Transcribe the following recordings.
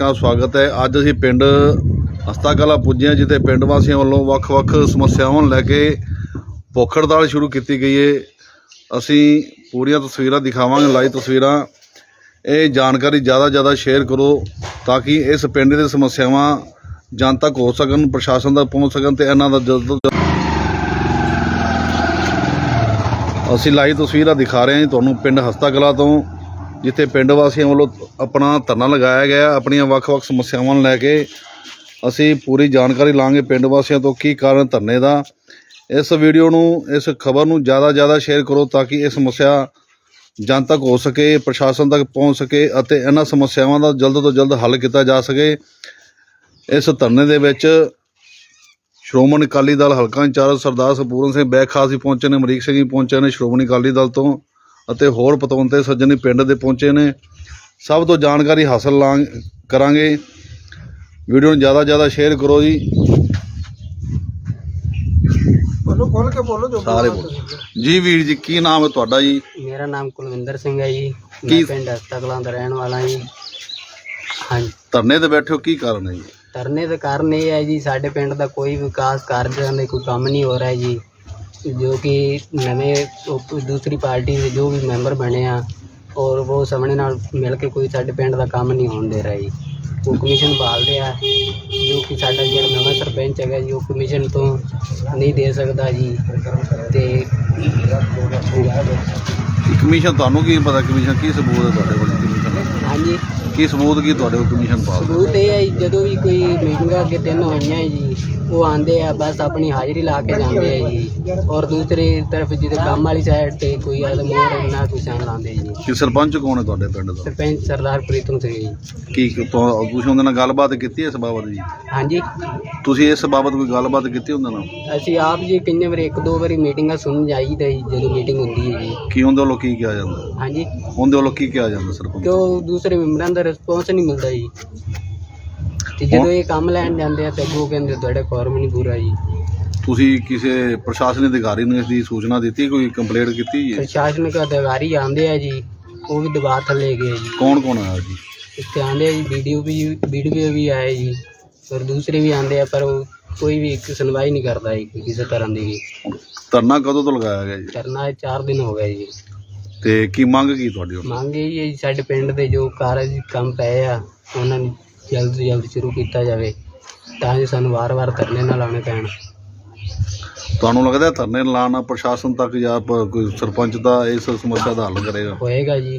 ਦਰਸ਼ਕਾਂ ਦਾ ਸਵਾਗਤ ਹੈ। ਅੱਜ ਅਸੀਂ ਪਿੰਡ ਹਸਤਾਕਲਾ ਪੁੱਜੇ ਹਾਂ, ਜਿੱਥੇ ਪਿੰਡ ਵਾਸੀਆਂ ਵੱਲੋਂ ਵੱਖ-ਵੱਖ ਸਮੱਸਿਆਵਾਂ ਨੂੰ ਲੈ ਕੇ ਭੁੱਖ ਹੜਤਾਲ ਸ਼ੁਰੂ ਕੀਤੀ ਗਈ ਹੈ ਅਸੀਂ ਪੂਰੀਆਂ ਤਸਵੀਰਾਂ ਦਿਖਾਵਾਂਗੇ, ਲਾਈਵ ਤਸਵੀਰਾਂ। ਇਹ ਜਾਣਕਾਰੀ ਜ਼ਿਆਦਾ ਜ਼ਿਆਦਾ ਸ਼ੇਅਰ ਕਰੋ ਤਾਂ ਕਿ ਇਸ ਪਿੰਡ ਦੇ ਸਮੱਸਿਆਵਾਂ ਜਨ ਤੱਕ ਹੋ ਸਕਣ, ਪ੍ਰਸ਼ਾਸਨ ਤੱਕ ਪਹੁੰਚ ਸਕਣ ਤੇ ਇਹਨਾਂ ਦਾ ਜਲਦ ਤੋਂ ਜਲਦ ਅਸੀਂ ਲਾਈਵ ਤਸਵੀਰਾਂ ਦਿਖਾ ਰਹੇ ਹਾਂ ਜੀ ਤੁਹਾਨੂੰ ਪਿੰਡ ਹਸਤਾਕਲਾ ਤੋਂ। ਜਿੱਥੇ ਪਿੰਡ ਵਾਸੀਆਂ ਵੱਲੋਂ ਆਪਣਾ ਧਰਨਾ ਲਗਾਇਆ ਗਿਆ, ਆਪਣੀਆਂ ਵੱਖ-ਵੱਖ ਸਮੱਸਿਆਵਾਂ ਨੂੰ ਲੈ ਕੇ ਅਸੀਂ ਪੂਰੀ ਜਾਣਕਾਰੀ ਲਾਂਗੇ ਪਿੰਡ ਵਾਸੀਆਂ ਤੋਂ ਕੀ ਕਾਰਨ ਧਰਨੇ ਦਾ। ਇਸ ਵੀਡੀਓ ਨੂੰ, ਇਸ ਖਬਰ ਨੂੰ ਜ਼ਿਆਦਾ ਜ਼ਿਆਦਾ ਸ਼ੇਅਰ ਕਰੋ ਤਾਂ ਕਿ ਇਹ ਸਮੱਸਿਆ ਜਨ ਤੱਕ ਹੋ ਸਕੇ, ਪ੍ਰਸ਼ਾਸਨ ਤੱਕ ਪਹੁੰਚ ਸਕੇ ਅਤੇ ਇਹਨਾਂ ਸਮੱਸਿਆਵਾਂ ਦਾ ਜਲਦ ਤੋਂ ਜਲਦ ਹੱਲ ਕੀਤਾ ਜਾ ਸਕੇ। ਇਸ ਧਰਨੇ ਦੇ ਵਿੱਚ ਸ਼੍ਰੋਮਣੀ ਅਕਾਲੀ ਦਲ ਹਲਕਾ ਇੰਚਾਰਜ ਸਰਦਾਰ ਸਪੂਰਨ ਸਿੰਘ ਬੈਗ ਖਾਸ ਵੀ ਪਹੁੰਚੇ ਨੇ, ਅਮਰੀਕ ਸਿੰਘ ਵੀ ਪਹੁੰਚੇ ਨੇ ਸ਼੍ਰੋਮਣੀ ਅਕਾਲੀ ਦਲ ਤੋਂ। ਅਤੇ ਹੋਰ ਪਤਵੰਤੇ ਸੱਜਣ ਵੀ ਪਿੰਡ ਦੇ ਪਹੁੰਚੇ ਨੇ। ਸਭ ਤੋਂ ਜਾਣਕਾਰੀ ਹਾਸਲ ਲਾਂ ਕਰਾਂਗੇ। ਵੀਡੀਓ ਨੂੰ ਜ਼ਿਆਦਾ ਜ਼ਿਆਦਾ ਸ਼ੇਅਰ ਕਰੋ ਜੀ। ਬੋਲੋ ਖੋਲ ਕੇ ਬੋਲੋ ਜੋ ਸਾਰੇ ਬੋਲੋ। ਜੀ ਵੀਰ ਜੀ ਕੀ ਨਾਮ ਹੈ ਤੁਹਾਡਾ ਜੀ? ਮੇਰਾ ਨਾਮ ਕੁਲਵਿੰਦਰ ਸਿੰਘ ਹੈ ਜੀ। ਕੀ- ਮੈਂ ਪਿੰਡ ਹਸਤਕਲਾਂ ਦਾ ਰਹਿਣ ਵਾਲਾ ਜੀ। ਹਾਂਜੀ। ਧਰਨੇ ਤੇ ਬੈਠੇ ਹੋ ਕੀ ਕਾਰਨ ਹੈ ਜੀ? ਧਰਨੇ ਦਾ ਕਾਰਨ ਇਹ ਹੈ ਜੀ ਸਾਡੇ ਪਿੰਡ ਦਾ ਕੋਈ ਵਿਕਾਸ ਕਾਰਜਾਂ ਦਾ ਕੋਈ ਕੰਮ ਨਹੀਂ ਹੋ ਰਿਹਾ ਜੀ। ਜੋ ਕਿ ਨਵੇਂ ਦੂਸਰੀ ਪਾਰਟੀ ਦੇ ਜੋ ਵੀ ਮੈਂਬਰ ਬਣੇ ਆ ਔਰ ਉਹ ਸਾਹਮਣੇ ਨਾਲ ਮਿਲ ਕੇ ਕੋਈ ਸਾਡੇ ਪਿੰਡ ਦਾ ਕੰਮ ਨਹੀਂ ਹੋਣ ਦੇ ਰਿਹਾ। ਜੀ ਉਹ ਕਮਿਸ਼ਨ ਭਾਲਦੇ ਆ ਜੋ ਕਿ ਸਾਡਾ ਜਿਹੜਾ ਨਵਾਂ ਸਰਪੰਚ ਹੈਗਾ ਜੀ ਉਹ ਕਮਿਸ਼ਨ ਤੋਂ ਨਹੀਂ ਦੇ ਸਕਦਾ ਜੀ। ਤੇ ਕਮਿਸ਼ਨ ਤੁਹਾਨੂੰ ਕੀ ਪਤਾ ਕਮਿਸ਼ਨ ਕੀ ਸਬੂਤ ਹੈ ਤੁਹਾਡੇ ਕੋਲ? ਕਮਿਸ਼ਨ ਹਾਂਜੀ। ਕੀ ਸਬੂਤ ਕੀ ਤੁਹਾਡੇ ਕੋਲ ਕਮਿਸ਼ਨ ਪਾਸ ਸਬੂਤ ਇਹ ਹੈ ਜੀ, ਜਦੋਂ ਵੀ ਕੋਈ ਮੀਟਿੰਗਾਂ ਅੱਗੇ ਤਿੰਨ ਹੋਈਆਂ ਜੀ ਉਹ ਆਂਦੇ ਆ ਬਸ ਆਪਣੀ ਹਾਜ਼ਰੀ ਲਾ ਕੇ ਜਾਂਦੇ ਆ ਜੀ। ਔਰ ਦੂਸਰੀ ਤਰਫ ਜਿਹਦੇ ਕੰਮ ਵਾਲੀ ਸਾਈਡ ਤੇ ਕੋਈ ਆਦ ਮੋਰ ਨਾ ਕੋਈ ਸਾਈਨ ਲਾਉਂਦੇ ਜੀ। ਕਿ ਸਰਪੰਚ ਕੌਣ ਹੈ ਤੁਹਾਡੇ ਪਿੰਡ ਦਾ? ਸਰਪੰਚ ਸਰਦਾਰ ਪ੍ਰੀਤਮ ਸਿੰਘ ਜੀ। ਕੀ ਤੁਹਾ- ਤੁਸੀਂ ਉਹਦੇ ਨਾਲ ਗੱਲਬਾਤ ਕੀਤੀ ਇਸ ਬਾਬਤ ਜੀ? ਹਾਂਜੀ। ਤੁਸੀਂ ਇਸ ਬਾਬਤ ਕੋਈ ਗੱਲਬਾਤ ਕੀਤੀ ਉਹਦੇ ਨਾਲ? ਅਸੀਂ ਆਪ ਜੀ ਕਿੰਨੇ ਵਾਰੀ ਇੱਕ ਦੋ ਵਾਰੀ ਮੀਟਿੰਗਾਂ ਸੁਣ ਜਾਈਦਾ ਜੀ ਜਦੋਂ ਮੀਟਿੰਗ ਹੁੰਦੀ ਹੈ ਜੀ। ਕੀ ਉਹਦੇ ਵੱਲੋਂ ਕੀ ਕਿਹਾ ਜਾਂਦਾ? ਹਾਂਜੀ। ਉਹਦੇ ਵੱਲੋਂ ਕੀ ਕਿਹਾ ਜਾਂਦਾ ਸਰਪੰਚ? ਕਿਉਂ ਦੂਸਰੇ ਮੈਂਬਰਾਂ ਦਾ ਰਿਸਪੌਂਸ ਨਹੀਂ ਮਿਲਦਾ ਜੀ। ਤੇ ਜਦੋਂ ਇਹ ਕੰਮ ਲੈਣ ਜਾਂਦੇ ਆ ਤੇ ਅੱਗੋਂ ਕਹਿੰਦੇ ਤੁਹਾਡਾ ਫਾਰਮ ਨਹੀਂ ਪੂਰਾ ਜੀ। ਤੁਸੀਂ ਕਿਸੇ ਪ੍ਰਸ਼ਾਸਨਿਕ ਅਧਿਕਾਰੀ ਨੂੰ ਇਸ ਦੀ ਸੂਚਨਾ ਦਿੱਤੀ ਕੋਈ ਕੰਪਲੇਂਟ ਕੀਤੀ ਜੀ? ਪ੍ਰਸ਼ਾਸਨਿਕ ਅਧਿਕਾਰੀ ਆਂਦੇ ਆ ਜੀ ਉਹ ਵੀ ਦਬਾਅ ਥੱਲੇ ਗਏ ਜੀ। ਕੌਣ ਕੌਣ ਆਇਆ ਜੀ? ਇੱਥੇ ਆਂਦੇ ਆ ਜੀ ਵੀਡੀਓ ਵੀ ਵੀਡੀਓ ਵੀ ਆਏ ਜੀ ਔਰ ਦੂਸਰੇ ਵੀ ਆਂਦੇ ਆ ਪਰ ਉਹ ਕੋਈ ਵੀ ਇੱਕ ਸੁਣਵਾਈ ਨਹੀਂ ਕਰਦਾ ਜੀ ਕਿਸੇ ਤਰ੍ਹਾਂ ਦੀ ਵੀ। ਧਰਨਾ ਕਦੋਂ ਤੋਂ ਲਗਾਇਆ ਗਿਆ ਜੀ? ਕਰਨਾ 4 ਦਿਨ ਹੋ ਗਏ ਜੀ। ਤੇ ਕੀ ਮੰਗ ਕੀ ਤੁਹਾਡੀ ਹੁਣ? ਮੰਗ ਇਹ ਹੈ ਜੀ ਸਾਡੇ ਪਿੰਡ ਦੇ ਜੋ ਕਾਰਜ ਕੰਮ ਪਏ ਆ ਉਹਨਾਂ ਨੂੰ ਜਲਦ ਤੋਂ ਜਲਦ ਸ਼ੁਰੂ ਕੀਤਾ ਜਾਵੇ ਤਾਂ ਜੋ ਸਾਨੂੰ ਵਾਰ-ਵਾਰ ਧਰਨੇ ਨਾ ਲਾਉਣੇ ਪੈਣ। ਤੁਹਾਨੂੰ ਲੱਗਦਾ ਹੈ ਧਰਨੇ ਨਾਲ ਪ੍ਰਸ਼ਾਸਨ ਤੱਕ ਜਾਂ ਪ- ਕੋਈ ਸਰਪੰਚ ਦਾ ਇਸ ਸਮੱਸਿਆ ਦਾ ਹੱਲ ਕਰੇਗਾ? ਹੋਏਗਾ ਜੀ।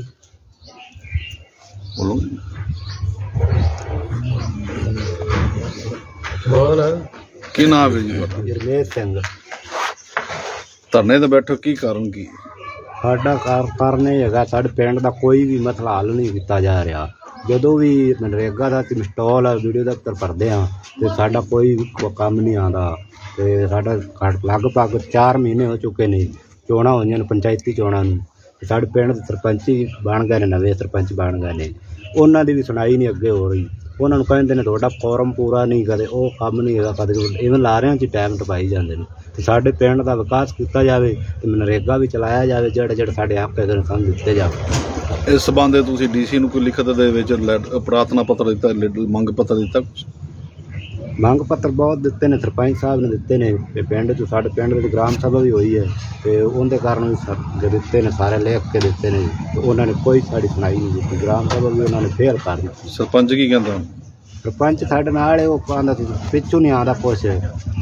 ਬੋਲੋ ਬੋਲ। ਕੀ ਨਾਮ ਹੈ ਜੀ ਤੁਹਾਡਾ? ਜਰਮੇਸ਼ ਸਿੰਘ। ਧਰਨੇ ਤੇ ਬੈਠੋ ਕੀ ਕਾਰਨ ਕੀ? ਸਾਡਾ ਕਾਰ ਕਾਰਨ ਇਹ ਹੈਗਾ ਸਾਡੇ ਪਿੰਡ ਦਾ ਕੋਈ ਵੀ ਮਸਲਾ ਹੱਲ ਨਹੀਂ ਕੀਤਾ ਜਾ ਰਿਹਾ। ਜਦੋਂ ਵੀ ਮਨਰੇਗਾ ਦਾ ਤੇ ਇੰਸਟਾਲ ਆ ਵੀਡੀਓ ਦਫ਼ਤਰ ਭਰਦੇ ਆ, ਤੇ ਸਾਡਾ ਕੋਈ ਵੀ ਕੰਮ ਨਹੀਂ ਆਉਂਦਾ। ਤੇ ਸਾਡਾ ਲਗਭਗ 4 ਮਹੀਨੇ ਹੋ ਚੁੱਕੇ ਨੇ, ਚੋਣਾਂ ਹੋਈਆਂ ਨੇ, ਪੰਚਾਇਤੀ ਚੋਣਾਂ ਨੂੰ। ਤੇ ਸਾਡੇ ਪਿੰਡ ਦੇ ਸਰਪੰਚ ਹੀ ਬਣ ਗਏ ਨੇ, ਨਵੇਂ ਸਰਪੰਚ ਬਣ ਗਏ ਨੇ। ਉਹਨਾਂ ਦੀ ਵੀ ਸੁਣਾਈ ਨਹੀਂ ਅੱਗੇ ਹੋ ਰਹੀ। ਉਹਨਾਂ ਨੂੰ ਕਹਿੰਦੇ ਨੇ, ਤੁਹਾਡਾ ਫੋਰਮ ਪੂਰਾ ਨਹੀਂ ਕਦੇ, ਉਹ ਕੰਮ ਨਹੀਂ ਹੈਗਾ ਕਦੇ ਈਵਨ ਲਾ ਰਹੇ 'ਚ ਟਾਈਮ ਟਪਾਈ ਜਾਂਦੇ ਨੇ। ਤੇ ਸਾਡੇ ਪਿੰਡ ਦਾ ਵਿਕਾਸ ਕੀਤਾ ਜਾਵੇ, ਤੇ ਮਨਰੇਗਾ ਵੀ ਚਲਾਇਆ ਜਾਵੇ ਜਿਹੜੇ ਜਿਹੜੇ ਸਾਡੇ ਹੱਕ ਹੈਗੇ ਸਾਨੂੰ ਦਿੱਤੇ ਜਾਵੇ ਇਸ ਸਬੰਧੇ ਤੁਸੀਂ ਡੀਸੀ ਨੂੰ ਕੋਈ ਲਿਖਤ ਦੇ ਵਿੱਚ ਲੈਟ- ਪ੍ਰਾਰਥਨਾ ਪੱਤਰ ਦਿੱਤਾ ਲੈਟ- ਮੰਗ ਪੱਤਰ ਦਿੱਤਾ ਮੰਗ ਪੱਤਰ ਬਹੁਤ ਦਿੱਤੇ ਨੇ ਸਰਪੰਚ ਸਾਹਿਬ ਨੇ ਦਿੱਤੇ ਨੇ ਤੇ ਪਿੰਡ 'ਚ ਸਾਡੇ ਪਿੰਡ ਵਿੱਚ ਗ੍ਰਾਮ ਸਭਾ ਵੀ ਹੋਈ ਹੈ ਤੇ ਉਹਦੇ ਕਾਰਨ ਵੀ ਸਰ- ਜੋ ਦਿੱਤੇ ਨੇ ਸਾਰੇ ਲਿਖ ਕੇ ਦਿੱਤੇ ਨੇ ਤੇ ਉਹਨਾਂ ਨੇ ਕੋਈ ਸਾਡੀ ਸੁਣਾਈ ਨਹੀਂ ਕੀਤੀ ਗ੍ਰਾਮ ਸਭਾ ਵੀ ਉਹਨਾਂ ਨੇ ਫੇਲ ਕਰ ਦਿੱਤੀ। ਸਰਪੰਚ ਕੀ ਕਹਿੰਦਾ? ਸਰਪੰਚ ਸਾਡੇ ਨਾਲ ਹੈ, ਉਹ ਕਹਿੰਦਾ ਸੀ ਪਿੱਛੋਂ ਨਹੀਂ ਆਉਂਦਾ ਕੁਛ।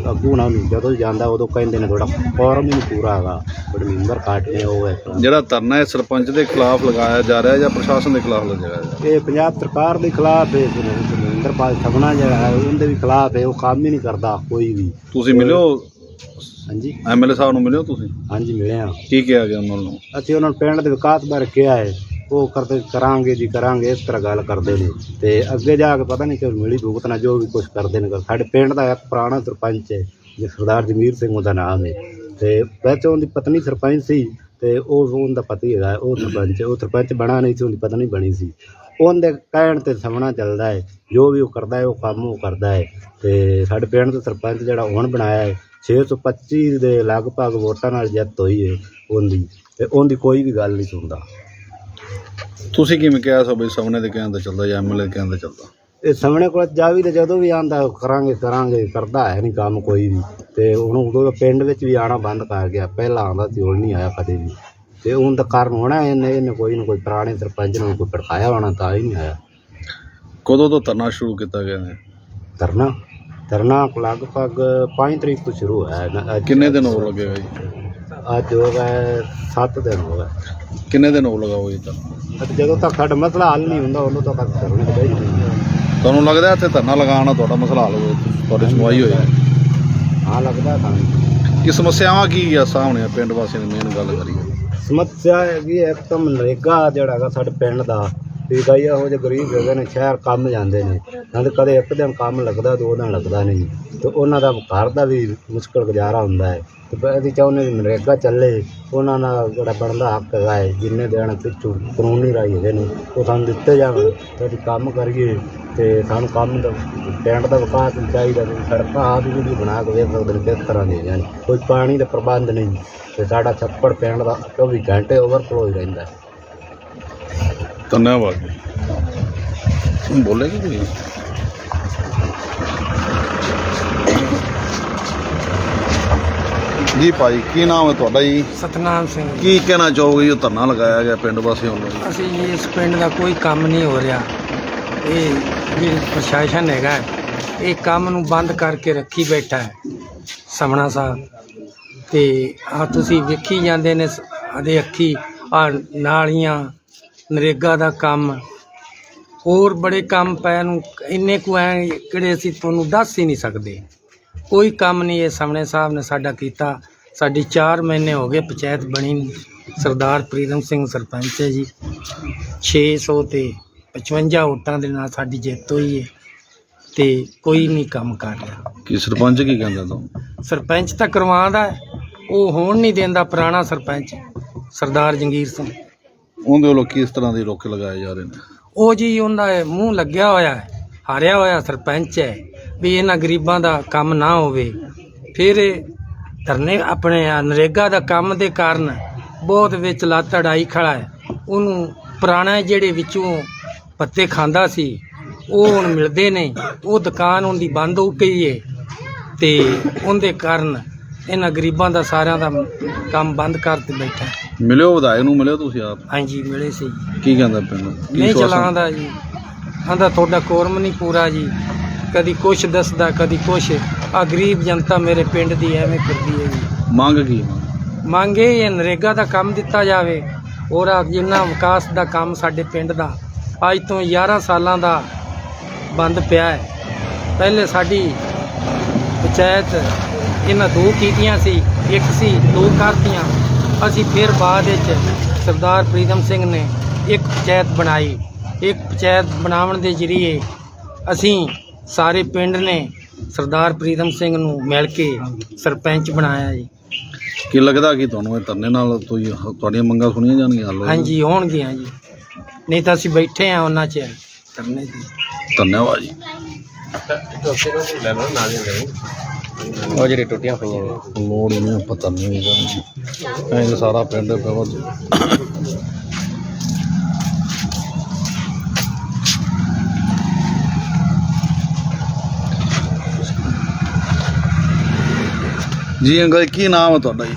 ਅੱਗੂ ਨਾ ਜਦੋਂ ਜਾਂਦਾ ਉਦੋਂ ਕਹਿੰਦੇ ਨੇ ਤੁਹਾਡਾ ਫਾਰਮ ਹੀ ਨਹੀਂ ਪੂਰਾ ਹੈਗਾ। ਬੜੇ ਮੈਂਬਰ ਕਾਟ ਨੇ ਉਹ ਹੈ ਜਿਹੜਾ ਧਰਨਾ ਹੈ ਸਰਪੰਚ ਦੇ ਖਿਲਾਫ ਲਗਾਇਆ ਜਾ ਰਿਹਾ ਜਾਂ ਪ੍ਰਸ਼ਾਸਨ ਦੇ ਖਿਲਾਫ ਲਗਾਇਆ ਜਾ ਰਿਹਾ ਇਹ ਪੰਜਾਬ ਸਰਕਾਰ ਦੇ ਖਿਲਾਫ ਹੈ ਸੁਰਿੰਦਰਪਾਲ ਸਗਨਾ ਜਿਹੜਾ ਹੈ ਉਹਦੇ ਵੀ ਖਿਲਾਫ ਹੈ ਉਹ ਕੰਮ ਹੀ ਨਹੀਂ ਕਰਦਾ ਕੋਈ ਵੀ। ਤੁਸੀਂ ਮਿਲਿਓ? ਹਾਂਜੀ। ਐਮਐਲਏ ਸਾਹਿਬ ਨੂੰ ਮਿਲਿਓ ਤੁਸੀਂ? ਹਾਂਜੀ ਮਿਲੇ ਆ ਕੀ ਕਿਹਾ ਗਿਆ ਉਹਨਾਂ ਨੂੰ? ਅਸੀਂ ਉਹਨਾਂ ਨੂੰ ਪਿੰਡ ਦੇ ਵਿਕਾਸ ਬਾਰੇ ਕਿਹਾ ਹੈ। ਉਹ ਕਰਦੇ ਕਰਾਂਗੇ ਜੀ, ਕਰਾਂਗੇ, ਇਸ ਤਰ੍ਹਾਂ ਗੱਲ ਕਰਦੇ ਨੇ। ਤੇ ਅੱਗੇ ਜਾ ਕੇ ਪਤਾ ਨਹੀਂ ਕਿ ਮਿਲੀ ਭੁਗਤ ਨਾਲ ਜੋ ਵੀ ਕੁਝ ਕਰਦੇ ਨੇ। ਸਾਡੇ ਪਿੰਡ ਦਾ ਇੱਕ ਪੁਰਾਣਾ ਸਰਪੰਚ ਹੈ, ਜੀ ਸਰਦਾਰ ਜਮੀਰ ਸਿੰਘ, ਉਹਦਾ ਨਾਮ ਹੈ। ਤੇ ਵੈਸੇ ਉਹਦੀ ਪਤਨੀ ਸਰਪੰਚ ਸੀ ਤੇ ਉਹ ਉਹਦਾ ਪਤੀ ਹੈਗਾ, ਉਹ ਸਰਪੰਚ ਉਹ ਸਰਪੰਚ ਬਣਾ ਨਹੀਂ ਸੀ, ਉਹਦੀ ਪਤਨੀ ਬਣੀ ਸੀ। ਉਹਦੇ ਕਹਿਣ ਤੇ ਸਮਣਾ ਚੱਲਦਾ ਹੈ, ਜੋ ਵੀ ਉਹ ਕਰਦਾ ਹੈ, ਉਹ ਕੰਮ ਉਹ ਕਰਦਾ ਹੈ। ਤੇ ਸਾਡੇ ਪਿੰਡ ਦਾ ਸਰਪੰਚ ਜਿਹੜਾ ਹੁਣ ਬਣਾਇਆ ਹੈ 625 ਦੇ ਲਗਭਗ ਵੋਟਾਂ ਨਾਲ ਜਿੱਤ ਹੋਈ ਹੈ ਉਹਦੀ। ਤੇ ਉਹਦੀ ਕੋਈ ਵੀ ਗੱਲ ਨਹੀਂ ਸੁਣਦਾ। ਤੁਸੀਂ ਕਿਵੇਂ ਕਿਹਾ ਸੋ ਬਈ ਸਾਹਮਣੇ ਦੇ ਕਹਿਣ ਦਾ ਚੱਲਦਾ ਜਾਂ ਐਮਐਲਏ ਕਹਿਣ ਦਾ ਚੱਲਦਾ? ਇਹ ਸਾਹਮਣੇ ਕੋਲ ਜਾ ਵੀ ਤੇ ਜਦੋਂ ਵੀ ਆਂਦਾ ਕਰਾਂਗੇ ਕਰਾਂਗੇ ਕਰਦਾ ਹੈ ਨਹੀਂ ਕੰਮ ਕੋਈ ਵੀ। ਤੇ ਹੁਣ ਉਦੋਂ ਪਿੰਡ ਵਿੱਚ ਵੀ ਆਣਾ ਬੰਦ ਕਰ ਗਿਆ। ਪਹਿਲਾਂ ਆਉਂਦਾ ਸੀ ਹੁਣ ਨਹੀਂ ਆਇਆ ਕਦੇ ਵੀ। ਤੇ ਹੁਣ ਤਾਂ ਕਾਰਨ ਹੋਣਾ ਇਹਨੇ ਇਹਨੇ ਕੋਈ ਨਾ ਕੋਈ ਪੁਰਾਣੇ ਸਰਪੰਚ ਨੂੰ ਕੋਈ ਭੜਕਾਇਆ ਹੋਣਾ ਤਾਂ ਹੀ ਨਹੀਂ ਆਇਆ। ਕਦੋਂ ਤੋਂ ਧਰਨਾ ਸ਼ੁਰੂ ਕੀਤਾ ਗਿਆ ਨੇ ਧਰਨਾ? ਧਰਨਾ ਲਗਭਗ 5 ਤਰੀਕ ਤੋਂ ਸ਼ੁਰੂ ਹੋਇਆ। ਹੈ ਕਿੰਨੇ ਦਿਨ ਹੋ ਲੱਗੇਗਾ ਜੀ ਅੱਜ ਹੋ ਗਏ 7 ਦਿਨ ਹੋ ਗਏ। ਕਿੰਨੇ ਦਿਨ ਹੋ ਲਗਾਓ ਜੀ ਧਰਨਾ ਅਤੇ ਜਦੋਂ ਤੱਕ ਸਾਡਾ ਮਸਲਾ ਹੱਲ ਨਹੀਂ ਹੁੰਦਾ ਉਦੋਂ ਤੱਕ ਤੇ ਹੀ ਨਹੀਂ ਤੁਹਾਨੂੰ ਲੱਗਦਾ ਇੱਥੇ ਧਰਨਾ ਲਗਾਉਣ ਤੁਹਾਡਾ ਮਸਲਾ ਹੱਲ ਹੋਵੇ? ਤੁਹਾਡੀ ਸੁਣਵਾਈ ਹੋਏ? ਹਾਂ ਲੱਗਦਾ ਤਾਂ ਕੀ ਸਮੱਸਿਆਵਾਂ ਕੀ ਆ ਸਾਹਮਣੇ ਪਿੰਡ ਵਾਸੀਆਂ ਦੀ ਮੇਨ ਗੱਲ ਕਰੀਏ? ਸਮੱਸਿਆ ਹੈਗੀ ਹੈ ਇੱਕ ਤਾਂ ਮਨਰੇਗਾ ਜਿਹੜਾ ਹੈਗਾ ਸਾਡੇ ਪਿੰਡ ਦਾ। ਵੀ ਕਈ ਇਹੋ ਜਿਹੇ ਗਰੀਬ ਹੈਗੇ ਨੇ, ਸ਼ਹਿਰ ਕੰਮ ਜਾਂਦੇ ਨੇ। ਨਾਲ ਕਦੇ ਇੱਕ ਦਿਨ ਕੰਮ ਲੱਗਦਾ, ਦੋ ਦਿਨ ਲੱਗਦਾ ਨਹੀਂ। ਤੇ ਉਹਨਾਂ ਦਾ ਘਰ ਦਾ ਵੀ ਮੁਸ਼ਕਲ ਗੁਜ਼ਾਰਾ ਹੁੰਦਾ ਹੈ। ਤੇ ਅਸੀਂ ਚਾਹੁੰਦੇ ਵੀ ਮਨਰੇਗਾ ਚੱਲੇ, ਉਹਨਾਂ ਨਾਲ ਜਿਹੜਾ ਬਣਦਾ ਹੱਕ ਹੈਗਾ ਹੈ, ਜਿੰਨੇ ਦੇਣ ਪਿੱਛੋਂ ਕਾਨੂੰਨੀ ਰਾਈ ਹੈਗੇ ਨੇ, ਉਹ ਸਾਨੂੰ ਦਿੱਤੇ ਜਾਣ। ਤੇ ਅਸੀਂ ਕੰਮ ਕਰੀਏ, ਤੇ ਸਾਨੂੰ ਕੰਮ ਦਾ, ਪਿੰਡ ਦਾ ਵਿਕਾਸ ਵੀ ਚਾਹੀਦਾ ਤੇ ਸੜਕਾਂ ਆਪ ਵੀ ਜਿਹੜੀ ਬਣਾ ਕੇ ਵੇਖ ਸਕਦੇ ਨੇ ਕਿਸ ਤਰ੍ਹਾਂ ਦੀਆਂ ਜਾਣ ਕੋਈ ਪਾਣੀ ਦਾ ਪ੍ਰਬੰਧ ਨਹੀਂ, ਤੇ ਸਾਡਾ ਛੱਪੜ ਪੈਣ ਦਾ 24 ਘੰਟੇ ਓਵਰਫਲੋ ਹੀ ਰਹਿੰਦਾ ਧੰਨਵਾਦ ਜੀ। ਬੋਲੇਗੀ ਕੋਈ? ਜੀ ਭਾਈ ਕੀ ਨਾਮ ਹੈ ਤੁਹਾਡਾ ਜੀ? ਸਤਨਾਮ ਸਿੰਘ ਕੀ ਕਹਿਣਾ ਚਾਹੋਗੇ ਜੀ? ਧਰਨਾ ਲਗਾਇਆ ਗਿਆ ਪਿੰਡ ਵਾਸੀਆਂ ਵੱਲੋਂ ਅਸੀਂ ਜੀ ਇਸ ਪਿੰਡ ਦਾ ਕੋਈ ਕੰਮ ਨਹੀਂ ਹੋ ਰਿਹਾ। ਇਹ ਜਿਹੜਾ ਪ੍ਰਸ਼ਾਸਨ ਹੈਗਾ ਹੈ, ਇਹ ਕੰਮ ਨੂੰ ਬੰਦ ਕਰਕੇ ਰੱਖੀ ਬੈਠਾ ਹੈ ਸਮਣਾ ਸਾਹਿਬ। ਤੇ ਆ ਤੁਸੀਂ ਵੇਖੀ ਜਾਂਦੇ ਨੇ ਸ- ਅੱਖੀ ਆ ਨਾਲੀਆਂ ਨਰੇਗਾ ਦਾ ਕੰਮ। ਹੋਰ ਬੜੇ ਕੰਮ ਪੈ ਨੂੰ ਇੰਨੇ ਕੁ ਐ ਕਿਹੜੇ ਅਸੀਂ ਤੁਹਾਨੂੰ ਦੱਸ ਹੀ ਨਹੀਂ ਸਕਦੇ। ਕੋਈ ਕੰਮ ਨਹੀਂ ਇਹ ਸਾਹਮਣੇ ਸਾਹਿਬ ਨੇ ਸਾਡਾ ਕੀਤਾ। ਸਾਡੀ 4 ਮਹੀਨੇ ਹੋ ਗਏ ਪੰਚਾਇਤ ਬਣੀ। ਸਰਦਾਰ ਪ੍ਰੀਤਮ ਸਿੰਘ ਸਰਪੰਚ ਹੈ ਜੀ। 600 ਤੇ 55 ਵੋਟਾਂ ਦੇ ਨਾਲ ਸਾਡੀ ਜਿੱਤ ਹੋਈ ਹੈ ਤੇ ਕੋਈ ਨਹੀਂ ਕੰਮ ਕਰ ਰਿਹਾ। ਕੀ ਸਰਪੰਚ ਕੀ ਕਹਿੰਦਾ ਤੂੰ? ਸਰਪੰਚ ਤਾਂ ਕਰਵਾਉਂਦਾ ਉਹ ਹੋਣ ਨਹੀਂ ਦਿੰਦਾ ਪੁਰਾਣਾ ਸਰਪੰਚ ਸਰਦਾਰ ਜੰਗੀਰ ਸਿੰਘ। ਉਹਦੇ ਵੱਲੋਂ ਕਿਸ ਤਰ੍ਹਾਂ ਦੇ ਰੋਕੇ ਲਗਾਏ ਜਾ ਰਹੇ ਨੇ? ਉਹ ਜੀ ਉਹਦਾ ਮੂੰਹ ਲੱਗਿਆ ਹੋਇਆ ਹੈ, ਹਾਰਿਆ ਹੋਇਆ ਸਰਪੰਚ ਹੈ ਵੀ ਇਹਨਾਂ ਗਰੀਬਾਂ ਦਾ ਕੰਮ ਨਾ ਹੋਵੇ। ਫਿਰ ਇਹ ਧਰਨੇ ਆਪਣੇ ਆ, ਨਰੇਗਾ ਦਾ ਕੰਮ ਦੇ ਕਾਰਨ ਬਹੁਤ ਵਿੱਚ ਲੱਤ ਅੜਾਈ ਖੜਾ ਹੈ। ਉਹਨੂੰ ਪੁਰਾਣਾ ਜਿਹੜੇ ਵਿੱਚੋਂ ਪੱਤੇ ਖਾਂਦਾ ਸੀ, ਉਹ ਹੁਣ ਮਿਲਦੇ ਨੇ। ਉਹ ਦੁਕਾਨ ਉਹਦੀ ਬੰਦ ਹੋ ਗਈ ਏ ਤੇ ਉਹਦੇ ਕਾਰਨ ਇਹਨਾਂ ਗਰੀਬਾਂ ਦਾ ਸਾਰਿਆਂ ਦਾ ਕੰਮ ਬੰਦ ਕਰ ਤੇ ਬੈਠਾ ਹੈ। ਮਿਲਿਓ ਵਿਧਾਇਕ ਨੂੰ ਮਿਲਿਓ ਤੁਸੀਂ ਆਪ? ਹਾਂਜੀ ਮਿਲੇ ਸੀ ਜੀ। ਕੀ ਕਹਿੰਦਾ ਪਿੰਡ? ਕੀ ਨਹੀਂ ਚਲਾਉਂਦਾ ਜੀ। ਆਂਦਾ ਤੁਹਾਡਾ ਕੋਰਮ ਨਹੀਂ ਪੂਰਾ ਜੀ। ਕਦੀ ਕੁਛ ਦੱਸਦਾ ਕਦੀ ਕੁਛ। ਆ ਗਰੀਬ ਜਨਤਾ ਮੇਰੇ ਪਿੰਡ ਦੀ ਐਵੇਂ ਕਰਦੀ ਹੈ ਜੀ। ਮੰਗ ਕੀ ਮੰਗੇ ਇਹ ਨਰੇਗਾ ਦਾ ਕੰਮ ਦਿੱਤਾ ਜਾਵੇ। ਔਰ ਆ ਜਿੰਨਾ ਵਿਕਾਸ ਦਾ ਕੰਮ ਸਾਡੇ ਪਿੰਡ ਦਾ ਅੱਜ ਤੋਂ 11 ਸਾਲਾਂ ਦਾ ਬੰਦ ਪਿਆ ਹੈ। ਪਹਿਲੇ ਸਾਡੀ ਪੰਚਾਇਤ ਇਹਨਾਂ ਦੋ ਕੀਤੀਆਂ ਸੀ ਇੱਕ ਸੀ ਦੋ ਕਰਤੀਆਂ। ਅਸੀਂ ਫਿਰ ਬਾਅਦ ਵਿੱਚ ਸਰਦਾਰ ਪ੍ਰੀਤਮ ਸਿੰਘ ਨੇ ਇੱਕ ਪੰਚਾਇਤ ਬਣਾਈ। ਇੱਕ ਪੰਚਾਇਤ ਬਣਾਉਣ ਦੇ ਜਰੀਏ ਅਸੀਂ ਸਾਰੇ ਪਿੰਡ ਨੇ ਸਰਦਾਰ ਪ੍ਰੀਤਮ ਸਿੰਘ ਨੂੰ ਮਿਲ ਕੇ ਸਰਪੰਚ ਬਣਾਇਆ ਜੀ। ਕੀ ਲੱਗਦਾ ਕਿ ਤੁਹਾਨੂੰ ਇਹ ਧਰਨੇ ਨਾਲ ਤੁਸੀਂ ਤੁਹਾਡੀਆਂ ਮੰਗਾਂ ਸੁਣੀਆਂ ਜਾਣਗੀਆਂ? ਹੱਲ? ਹਾਂਜੀ ਹੋਣਗੀਆਂ ਜੀ। ਨਹੀਂ ਤਾਂ ਅਸੀਂ ਬੈਠੇ ਆ ਉਹਨਾਂ 'ਚ ਕਰਨੇ ਦੀ ਧੰਨਵਾਦ ਜੀ। ਉਹ ਜਿਹੜੇ ਟੁੱਟੀਆਂ ਪਈਆਂ ਨੇ। ਲੋੜ ਹੀ ਨਹੀਂ ਪਤਾ ਨਹੀਂ ਹੈਗਾ ਇਹ ਸਾਰਾ ਪਿੰਡ ਬਹੁਤ ਜੀ ਅੰਕਲ ਕੀ ਨਾਮ ਹੈ ਤੁਹਾਡਾ ਜੀ?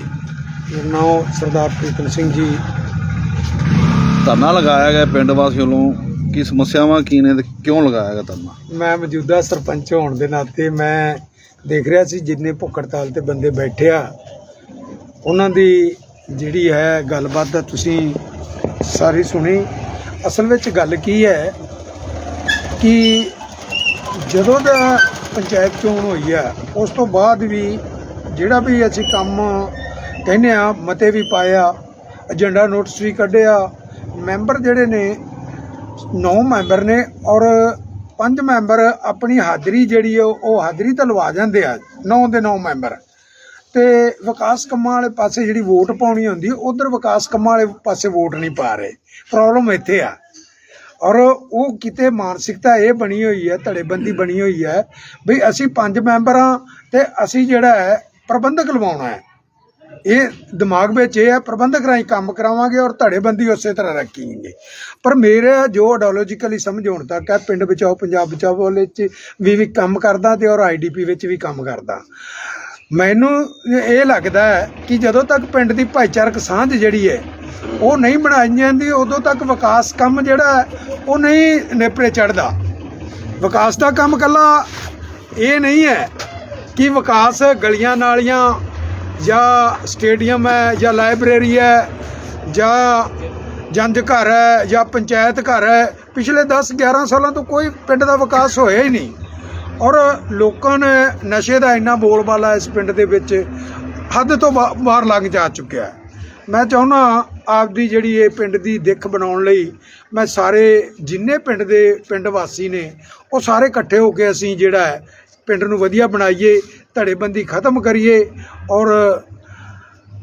ਮੇਰਾ ਨਾਮ ਸਰਦਾਰ ਪ੍ਰੀਤਮ ਸਿੰਘ ਜੀ। ਧਰਨਾ ਲਗਾਇਆ ਗਿਆ ਪਿੰਡ ਵਾਸੀਆਂ ਵੱਲੋਂ। ਕੀ ਸਮੱਸਿਆਵਾਂ ਕੀ ਨੇ ਤੇ ਕਿਉਂ ਲਗਾਇਆ ਗਿਆ ਧਰਨਾ? ਮੈਂ ਮੌਜੂਦਾ ਸਰਪੰਚ ਹੋਣ ਦੇ ਨਾਤੇ ਮੈਂ ਦੇਖ ਰਿਹਾ ਸੀ ਜਿੰਨੇ ਭੁੱਖ ਹੜਤਾਲ ਤੇ ਬੰਦੇ ਬੈਠੇ ਆ। ਉਹਨਾਂ ਦੀ ਜਿਹੜੀ ਹੈ ਗੱਲਬਾਤ ਦਾ ਤੁਸੀਂ ਸਾਰੀ ਸੁਣੀ। ਅਸਲ ਵਿੱਚ ਗੱਲ ਕੀ ਹੈ ਕਿ ਜਦੋਂ ਦਾ ਪੰਚਾਇਤ ਚੋਣ ਹੋਈ ਆ, ਉਸ ਤੋਂ ਬਾਅਦ ਵੀ ਜਿਹੜਾ ਵੀ ਅਸੀਂ ਕੰਮ ਕਹਿੰਦੇ ਆ, ਮਤੇ ਵੀ ਪਾਇਆ ਏਜੰਡਾ ਨੋਟਿਸ ਵੀ ਕੱਢਿਆ ਮੈਂਬਰ ਜਿਹੜੇ ਨੇ, ਨੌ ਮੈਂਬਰ ਨੇ ਔਰ ਪੰਜ ਮੈਂਬਰ ਆਪਣੀ ਹਾਜ਼ਰੀ ਜਿਹੜੀ ਆ, ਉਹ ਹਾਜ਼ਰੀ ਤਾਂ ਲਵਾ ਜਾਂਦੇ ਆ, ਨੌ ਦੇ ਨੌ ਮੈਂਬਰ। ਤੇ ਵਿਕਾਸ ਕੰਮਾਂ ਵਾਲੇ ਪਾਸੇ ਜਿਹੜੀ ਵੋਟ ਪਾਉਣੀ ਹੁੰਦੀ, ਉਧਰ ਵਿਕਾਸ ਕੰਮਾਂ ਵਾਲੇ ਪਾਸੇ ਵੋਟ ਨਹੀਂ ਪਾ ਰਹੇ। ਪ੍ਰੋਬਲਮ ਇੱਥੇ ਆ। ਔਰ ਉਹ ਕਿਤੇ ਮਾਨਸਿਕਤਾ ਇਹ ਬਣੀ ਹੋਈ ਹੈ, ਧੜੇਬੰਦੀ ਬਣੀ ਹੋਈ ਹੈ, ਵੀ ਅਸੀਂ ਪੰਜ ਮੈਂਬਰ ਹਾਂ ਤੇ ਅਸੀਂ ਜਿਹੜਾ ਹੈ ਪ੍ਰਬੰਧਕ ਲਵਾਉਣਾ ਹੈ। ਇਹ ਦਿਮਾਗ ਵਿੱਚ ਇਹ ਹੈ, ਪ੍ਰਬੰਧਕ ਰਾਹੀਂ ਕੰਮ ਕਰਾਵਾਂਗੇ ਔਰ ਧੜੇਬੰਦੀ ਉਸੇ ਤਰ੍ਹਾਂ ਰੱਖੀਂਗੇ। ਪਰ ਮੇਰਾ ਜੋ ਆਡੋਲੋਜੀਕਲੀ ਸਮਝ ਹੋਣ ਤੱਕ ਹੈ, ਪਿੰਡ ਬਚਾਓ, ਪੰਜਾਬ ਬਚਾਓ ਵਾਲੇ ਚ ਵੀ ਵੀ ਕੰਮ ਕਰਦਾ ਤੇ ਔਰ ਆਈਡੀਪੀ ਵਿੱਚ ਵੀ ਕੰਮ ਕਰਦਾ। ਮੈਨੂੰ ਇਹ ਲੱਗਦਾ ਹੈ ਕਿ ਜਦੋਂ ਤੱਕ ਪਿੰਡ ਦੀ ਭਾਈਚਾਰਕ ਸਾਂਝ ਜਿਹੜੀ ਹੈ, ਉਹ ਨਹੀਂ ਬਣਾਈ ਜਾਂਦੀ, ਉਦੋਂ ਤੱਕ ਵਿਕਾਸ ਕੰਮ ਜਿਹੜਾ ਉਹ ਨਹੀਂ ਨੇਪਰੇ ਚੜਦਾ ਵਿਕਾਸ ਦਾ ਕੰਮ ਕੱਲਾ ਇਹ ਨਹੀਂ ਹੈ ਕਿ ਵਿਕਾਸ ਗਲੀਆਂ ਨਾਲੀਆਂ ਜਾਂ ਸਟੇਡੀਅਮ ਹੈ, ਜਾਂ ਲਾਇਬ੍ਰੇਰੀ ਹੈ, ਜਾਂ ਜੰਜ ਘਰ ਹੈ, ਜਾਂ ਪੰਚਾਇਤ ਘਰ ਹੈ, ਪਿਛਲੇ 10 11 ਸਾਲਾਂ ਤੋਂ ਕੋਈ ਪਿੰਡ ਦਾ ਵਿਕਾਸ ਹੋਇਆ ਹੀ ਨਹੀਂ। ਔਰ ਲੋਕਾਂ ਨੇ ਨਸ਼ੇ ਦਾ ਇੰਨਾ ਬੋਲਬਾਲਾ ਇਸ ਪਿੰਡ ਦੇ ਵਿੱਚ ਹੱਦ ਤੋਂ ਬਾ- ਬਾਹਰ ਲੰਘ ਜਾ ਚੁੱਕਿਆ ਹੈ। ਮੈਂ ਚਾਹੁੰਦਾ ਆਪਦੀ ਜਿਹੜੀ ਇਹ ਪਿੰਡ ਦੀ ਦਿੱਖ ਬਣਾਉਣ ਲਈ ਮੈਂ ਸਾਰੇ ਜਿੰਨੇ ਪਿੰਡ ਦੇ ਪਿੰਡ ਵਾਸੀ ਨੇ, ਉਹ ਸਾਰੇ ਇਕੱਠੇ ਹੋ ਕੇ ਅਸੀਂ ਜਿਹੜਾ ਹੈ ਪਿੰਡ ਨੂੰ ਵਧੀਆ ਬਣਾਈਏ ਧੜੇਬੰਦੀ ਖਤਮ ਕਰੀਏ ਔਰ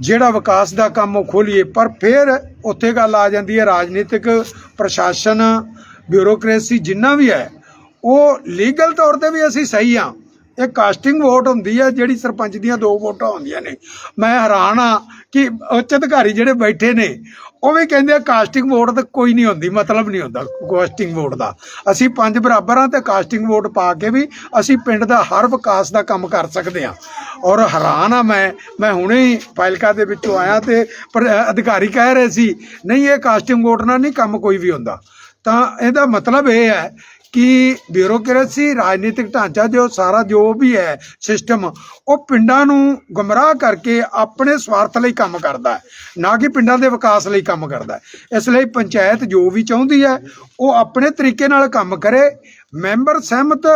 ਜਿਹੜਾ ਵਿਕਾਸ ਦਾ ਕੰਮ ਉਹ ਖੋਲੀਏ। ਪਰ ਫਿਰ ਉੱਥੇ ਗੱਲ ਆ ਜਾਂਦੀ ਹੈ ਰਾਜਨੀਤਿਕ ਪ੍ਰਸ਼ਾਸਨ, ਬਿਊਰੋਕ੍ਰੇਸੀ ਜਿੰਨਾ ਵੀ ਹੈ, ਉਹ ਲੀਗਲ ਤੌਰ ਤੇ ਵੀ ਅਸੀਂ ਸਹੀ ਆ ਇਹ ਕਾਸਟਿੰਗ ਵੋਟ ਹੁੰਦੀ ਹੈ ਜਿਹੜੀ ਸਰਪੰਚ ਦੀਆਂ ਦੋ ਵੋਟਾਂ ਹੁੰਦੀਆਂ ਨੇ। ਮੈਂ ਹੈਰਾਨ ਆ ਕਿ ਉੱਚ ਅਧਿਕਾਰੀ ਜਿਹੜੇ ਬੈਠੇ ਨੇ, ਉਹ ਵੀ ਕਹਿੰਦੇ ਆ ਕਾਸਟਿੰਗ ਵੋਟ ਤਾਂ ਕੋਈ ਨਹੀਂ ਹੁੰਦੀ, ਮਤਲਬ ਨਹੀਂ ਹੁੰਦਾ ਕਾਸਟਿੰਗ ਵੋਟ ਦਾ। ਅਸੀਂ ਪੰਜ ਬਰਾਬਰ ਆ ਤੇ ਕਾਸਟਿੰਗ ਵੋਟ ਪਾ ਕੇ ਵੀ ਅਸੀਂ ਪਿੰਡ ਦਾ ਹਰ ਵਿਕਾਸ ਦਾ ਕੰਮ ਕਰ ਸਕਦੇ ਆ। ਔਰ ਹੈਰਾਨ ਆ ਮੈਂ ਮੈਂ ਹੁਣੇ ਹੀ ਫਾਈਲਕਾ ਦੇ ਵਿੱਚੋਂ ਆਇਆ ਤੇ ਪਰ ਅਧਿਕਾਰੀ ਕਹਿ ਰਹੇ ਸੀ, ਨਹੀਂ, ਇਹ ਕਾਸਟਿੰਗ ਵੋਟ ਨਾਲ ਨਹੀਂ ਕੰਮ ਕੋਈ ਵੀ ਹੁੰਦਾ। ਤਾਂ ਇਹਦਾ ਮਤਲਬ ਇਹ ਹੈ ਕਿ ਬਿਊਰੋਕ੍ਰੇਸੀ, ਰਾਜਨੀਤਿਕ ਢਾਂਚਾ ਜੋ ਸਾਰਾ ਜੋ ਵੀ ਹੈ ਸਿਸਟਮ ਉਹ ਪਿੰਡਾਂ ਨੂੰ ਗੁੰਮਰਾਹ ਕਰਕੇ ਆਪਣੇ ਸਵਾਰਥ ਲਈ ਕੰਮ ਕਰਦਾ ਹੈ, ਨਾ ਕਿ ਪਿੰਡਾਂ ਦੇ ਵਿਕਾਸ ਲਈ ਕੰਮ ਕਰਦਾ ਹੈ। ਇਸ ਲਈ ਪੰਚਾਇਤ ਜੋ ਵੀ ਚਾਹੁੰਦੀ ਹੈ, ਉਹ ਆਪਣੇ ਤਰੀਕੇ ਨਾਲ ਕੰਮ ਕਰੇ, ਮੈਂਬਰ ਸਹਿਮਤ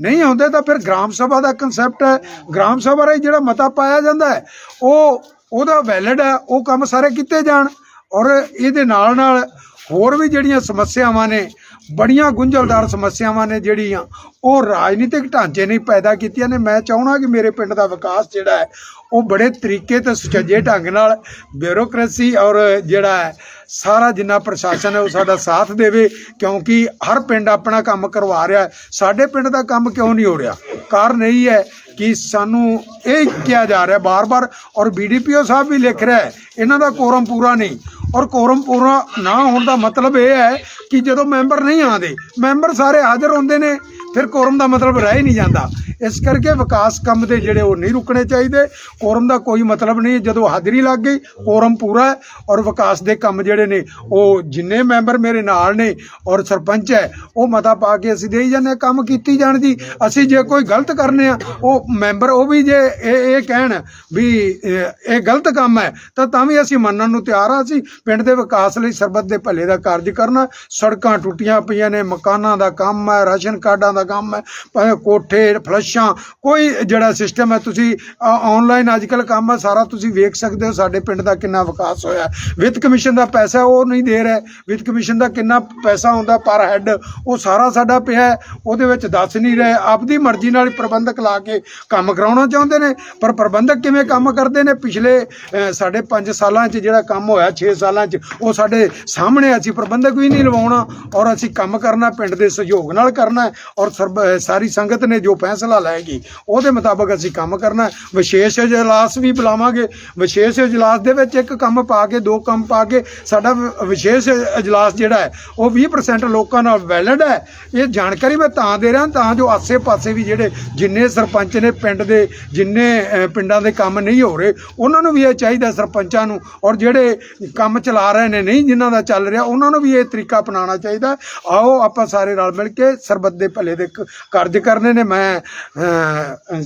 ਨਹੀਂ ਹੁੰਦੇ ਤਾਂ ਫਿਰ ਗ੍ਰਾਮ ਸਭਾ ਦਾ ਕਨਸੈਪਟ ਹੈ। ਗ੍ਰਾਮ ਸਭਾ ਰਾਹੀਂ ਜਿਹੜਾ ਮਤਾ ਪਾਇਆ ਜਾਂਦਾ ਹੈ, ਉਹ, ਉਹਦਾ ਵੈਲਿਡ ਹੈ, ਉਹ ਕੰਮ ਸਾਰੇ ਕੀਤੇ ਜਾਣ ਔਰ ਇਹਦੇ ਨਾਲ ਨਾਲ ਹੋਰ ਵੀ ਜਿਹੜੀਆਂ ਸਮੱਸਿਆਵਾਂ ਨੇ ਬੜੀਆਂ ਗੁੰਝਲਦਾਰ ਸਮੱਸਿਆਵਾਂ ਨੇ ਜਿਹੜੀਆਂ ਉਹ ਰਾਜਨੀਤਿਕ ਢਾਂਚੇ ਨੇ ਪੈਦਾ ਕੀਤੀਆਂ ਨੇ। ਮੈਂ ਚਾਹਣਾ ਕਿ ਮੇਰੇ ਪਿੰਡ ਦਾ ਵਿਕਾਸ ਜਿਹੜਾ ਹੈ, ਉਹ ਬੜੇ ਤਰੀਕੇ ਤੇ ਸੁਚੱਜੇ ਢੰਗ ਨਾਲ ਬਿਊਰੋਕ੍ਰੇਸੀ ਔਰ ਜਿਹੜਾ ਹੈ, ਸਾਰਾ ਜਿੰਨਾ ਪ੍ਰਸ਼ਾਸਨ ਹੈ ਉਹ ਸਾਡਾ ਸਾਥ ਦੇਵੇ, ਕਿਉਂਕਿ ਹਰ ਪਿੰਡ ਆਪਣਾ ਕੰਮ ਕਰਵਾ ਰਿਹਾ ਸਾਡੇ ਪਿੰਡ ਦਾ ਕੰਮ ਕਿਉਂ ਨਹੀਂ ਹੋ ਰਿਹਾ? ਕਾਰਨ ਇਹ ਹੈ ਕਿ ਸਾਨੂੰ ਇਹ ਕਿਹਾ ਜਾ ਰਿਹਾ ਬਾਰ-ਬਾਰ, ਔਰ ਬੀਡੀਪੀਓ ਸਾਹਿਬ ਵੀ ਲਿਖ ਰਿਹਾ ਹੈ, ਇਹਨਾਂ ਦਾ ਕੋਰਮ ਪੂਰਾ ਨਹੀਂ। ਔਰ ਕੋਰਮ ਪੂਰਾ ਨਾ ਹੋਣ ਦਾ ਮਤਲਬ ਇਹ ਹੈ ਕਿ ਜਦੋਂ ਮੈਂਬਰ ਨਹੀਂ ਆਉਂਦੇ, ਮੈਂਬਰ ਸਾਰੇ ਹਾਜ਼ਰ ਹੁੰਦੇ ਨੇ। ਫਿਰ ਕੋਰਮ ਦਾ ਮਤਲਬ ਰਹਿ ਹੀ ਨਹੀਂ ਜਾਂਦਾ। ਇਸ ਕਰਕੇ ਵਿਕਾਸ ਕੰਮ ਦੇ ਜਿਹੜੇ ਉਹ ਨਹੀਂ ਰੁਕਣੇ ਚਾਹੀਦੇ। ਕੋਰਮ ਦਾ ਕੋਈ ਮਤਲਬ ਨਹੀਂ ਜਦੋਂ ਹਾਜ਼ਰੀ ਲੱਗ ਗਈ ਕੋਰਮ ਪੂਰਾ ਹੈ ਔਰ ਵਿਕਾਸ ਦੇ ਕੰਮ ਜਿਹੜੇ ਨੇ ਉਹ ਜਿੰਨੇ ਮੈਂਬਰ ਮੇਰੇ ਨਾਲ ਨੇ ਔਰ ਸਰਪੰਚ ਹੈ ਉਹ ਮਤਾ ਪਾ ਕੇ ਅਸੀਂ ਦੇਈ ਜਾਂਦੇ ਹਾਂ, ਕੰਮ ਕੀਤੀ ਜਾਣ ਦੀ। ਅਸੀਂ ਜੇ ਕੋਈ ਗਲਤ ਕਰਨੇ ਆ ਉਹ ਮੈਂਬਰ ਉਹ ਵੀ ਜੇ ਇਹ ਇਹ ਕਹਿਣ ਵੀ ਇਹ ਇਹ ਗਲਤ ਕੰਮ ਹੈ ਤਾਂ ਤਾਂ ਵੀ ਅਸੀਂ ਮੰਨਣ ਨੂੰ ਤਿਆਰ ਆ ਅਸੀਂ ਪਿੰਡ ਦੇ ਵਿਕਾਸ ਲਈ ਸਰਬੱਤ ਦੇ ਭਲੇ ਦਾ ਕਾਰਜ ਕਰਨਾ। ਸੜਕਾਂ ਟੁੱਟੀਆਂ ਪਈਆਂ ਨੇ ਮਕਾਨਾਂ ਦਾ ਕੰਮ ਹੈ ਰਾਸ਼ਨ ਕਾਰਡਾਂ ਦਾ ਕੰਮ ਹੈ, ਭਾਵੇਂ ਕੋਠੇ, ਫਲੱਸ਼ਾਂ, ਕੋਈ ਜਿਹੜਾ ਸਿਸਟਮ ਹੈ, ਤੁਸੀਂ ਆਨਲਾਈਨ ਅੱਜ ਕੱਲ ਕੰਮ ਹੈ, ਸਾਰਾ ਤੁਸੀਂ ਵੇਖ ਸਕਦੇ ਹੋ, ਸਾਡੇ ਪਿੰਡ ਦਾ ਕਿੰਨਾ ਵਿਕਾਸ ਹੋਇਆ ਵਿੱਤ ਕਮਿਸ਼ਨ ਦਾ ਪੈਸਾ ਉਹ ਨਹੀਂ ਦੇ ਰਿਹਾ ਵਿੱਤ ਕਮਿਸ਼ਨ ਦਾ ਕਿੰਨਾ ਪੈਸਾ ਆਉਂਦਾ ਪਰ ਹੈੱਡ, ਉਹ ਸਾਰਾ ਸਾਡਾ ਪਿਆ ਉਹਦੇ ਵਿੱਚ ਦੱਸ ਨਹੀਂ ਰਹੇ। ਆਪਦੀ ਮਰਜ਼ੀ ਨਾਲ ਪ੍ਰਬੰਧਕ ਲਾ ਕੇ ਕੰਮ ਕਰਾਉਣਾ ਚਾਹੁੰਦੇ ਨੇ, ਪਰ ਪ੍ਰਬੰਧਕ ਕਿਵੇਂ ਕੰਮ ਕਰਦੇ ਨੇ? ਪਿਛਲੇ ਸਾਡੇ 5 ਸਾਲਾਂ 'ਚ ਜਿਹੜਾ ਕੰਮ ਹੋਇਆ 6 ਸਾਲਾਂ 'ਚ, ਉਹ ਸਾਡੇ ਸਾਹਮਣੇ ਅਸੀਂ ਪ੍ਰਬੰਧਕ ਵੀ ਨਹੀਂ ਲਵਾਉਣਾ ਔਰ ਅਸੀਂ ਕੰਮ ਕਰਨਾ, ਪਿੰਡ ਦੇ ਸਹਿਯੋਗ ਨਾਲ ਕਰਨਾ ਔਰ ਔਰ ਸਰਬ- ਸਾਰੀ ਸੰਗਤ ਨੇ ਜੋ ਫੈਸਲਾ ਲਏਗੀ, ਉਹਦੇ ਮੁਤਾਬਕ ਅਸੀਂ ਕੰਮ ਕਰਨਾ ਵਿਸ਼ੇਸ਼ ਇਜਲਾਸ ਵੀ ਬੁਲਾਵਾਂਗੇ। ਵਿਸ਼ੇਸ਼ ਇਜਲਾਸ ਦੇ ਵਿੱਚ ਇੱਕ ਕੰਮ ਪਾ ਕੇ, ਦੋ ਕੰਮ ਪਾ ਕੇ, ਸਾਡਾ ਵਿਸ਼ੇਸ਼ ਇਜਲਾਸ ਜਿਹੜਾ ਹੈ, ਉਹ 20% ਲੋਕਾਂ ਨਾਲ ਵੈਲਿਡ ਹੈ। ਇਹ ਜਾਣਕਾਰੀ ਮੈਂ ਤਾਂ ਦੇ ਰਿਹਾ, ਤਾਂ ਜੋ ਆਸੇ-ਪਾਸੇ ਵੀ ਜਿਹੜੇ ਜਿੰਨੇ ਸਰਪੰਚ ਨੇ ਪਿੰਡ ਦੇ, ਜਿੰਨੇ ਪਿੰਡਾਂ ਦੇ ਕੰਮ ਨਹੀਂ ਹੋ ਰਹੇ, ਉਹਨਾਂ ਨੂੰ ਵੀ ਇਹ ਚਾਹੀਦਾ ਸਰਪੰਚਾਂ ਨੂੰ। ਔਰ ਜਿਹੜੇ ਕੰਮ ਚਲਾ ਰਹੇ ਨੇ, ਨਹੀਂ ਜਿਨ੍ਹਾਂ ਦਾ ਚੱਲ ਰਿਹਾ, ਉਹਨਾਂ ਨੂੰ ਵੀ ਇਹ ਤਰੀਕਾ ਅਪਣਾਉਣਾ ਚਾਹੀਦਾ ਆਓ ਆਪਾਂ ਸਾਰੇ ਰਲ ਮਿਲ ਕੇ ਸਰਬੱਤ ਦੇ ਭਲੇ ਦੇ ਕਾਰਜ ਕਰਨੇ ਨੇ। ਮੈਂ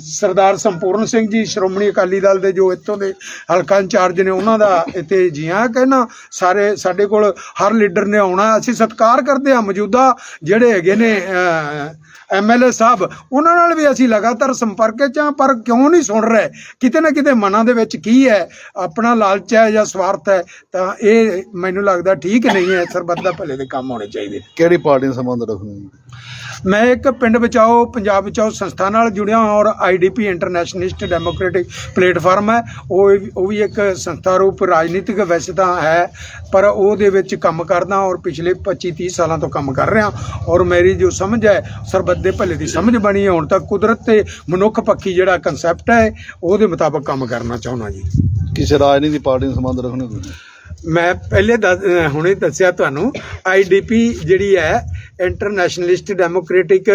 ਸਰਦਾਰ ਸੰਪੂਰਨ ਸਿੰਘ ਜੀ, ਸ਼੍ਰੋਮਣੀ ਅਕਾਲੀ ਦਲ ਦੇ ਜੋ ਇੱਥੋਂ ਦੇ ਹਲਕਾ ਇੰਚਾਰਜ ਨੇ, ਉਹਨਾਂ ਦਾ ਇੱਥੇ ਜੀਆਂ ਕਹਿਣਾ। ਸਾਰੇ, ਸਾਡੇ ਕੋਲ ਹਰ ਲੀਡਰ ਨੇ ਆਉਣਾ। ਅਸੀਂ ਸਤਿਕਾਰ ਕਰਦੇ ਹਾਂ ਮੌਜੂਦਾ ਜਿਹੜੇ ਹੈਗੇ ਨੇ ਐਮਐਲਏ ਸਾਹਿਬ। ਉਹਨਾਂ ਨਾਲ ਵੀ ਅਸੀਂ ਲਗਾਤਾਰ ਸੰਪਰਕ 'ਚ ਹਾਂ, ਪਰ ਕਿਉਂ ਨਹੀਂ ਸੁਣ ਰਹੇ? ਕਿਤੇ ਨਾ ਕਿਤੇ ਮਨਾਂ ਦੇ ਵਿੱਚ ਕੀ ਹੈ? ਆਪਣਾ ਲਾਲਚ ਹੈ ਜਾਂ ਸਵਾਰਥ ਹੈ? ਤਾਂ ਇਹ ਮੈਨੂੰ ਲੱਗਦਾ ਠੀਕ ਨਹੀਂ ਹੈ। ਸਰਬੱਤ ਦਾ ਭਲੇ ਦੇ ਕੰਮ ਹੋਣੇ ਚਾਹੀਦੇ ਕਿਹੜੀ ਪਾਰਟੀ ਨਾਲ ਸੰਬੰਧ ਰੱਖਦੇ ਮੈਂ ਇੱਕ ਪਿੰਡ ਬਚਾਓ, ਪੰਜਾਬ ਬਚਾਓ ਸੰਸਥਾ ਨਾਲ ਜੁੜਿਆ ਹਾਂ ਔਰ ਆਈਡੀਪੀ ਇੰਟਰਨੈਸ਼ਨਲਿਸਟ ਡੈਮੋਕ੍ਰੈਟਿਕ ਪਲੇਟਫਾਰਮ ਹੈ। ਉਹ ਉਹ ਵੀ ਇੱਕ ਸੰਸਥਾ ਰੂਪ ਰਾਜਨੀਤਿਕ ਵੈਸੇ ਤਾਂ ਹੈ, ਪਰ ਉਹਦੇ ਵਿੱਚ ਕੰਮ ਕਰਦਾ ਔਰ ਪਿਛਲੇ 25 30 ਸਾਲਾਂ ਤੋਂ ਕੰਮ ਕਰ ਰਿਹਾ ਔਰ ਮੇਰੀ ਜੋ ਸਮਝ ਹੈ, ਸਰਬੱਤ ਦੇ ਭਲੇ ਦੀ ਸਮਝ ਬਣੀ ਹੈ। ਹੁਣ ਤੱਕ ਕੁਦਰਤ ਤੇ ਮਨੁੱਖ ਪੱਖੀ ਜਿਹੜਾ ਕਨਸੈਪਟ ਹੈ, ਉਹਦੇ ਮੁਤਾਬਕ ਕੰਮ ਕਰਨਾ ਚਾਹੁੰਦਾ ਜੀ। ਕਿਸੇ ਰਾਜਨੀਤੀ ਪਾਰਟੀ ਨਾਲ ਸੰਬੰਧ ਰੱਖਣੇ ਕੋਈ ਮੈਂ ਪਹਿਲੇ ਦੱਸ- ਹੁਣੇ ਦੱਸਿਆ ਤੁਹਾਨੂੰ ਆਈਡੀਪੀ ਜਿਹੜੀ ਹੈ ਇੰਟਰਨੈਸ਼ਨਲਿਸਟ ਡੈਮੋਕ੍ਰੈਟਿਕ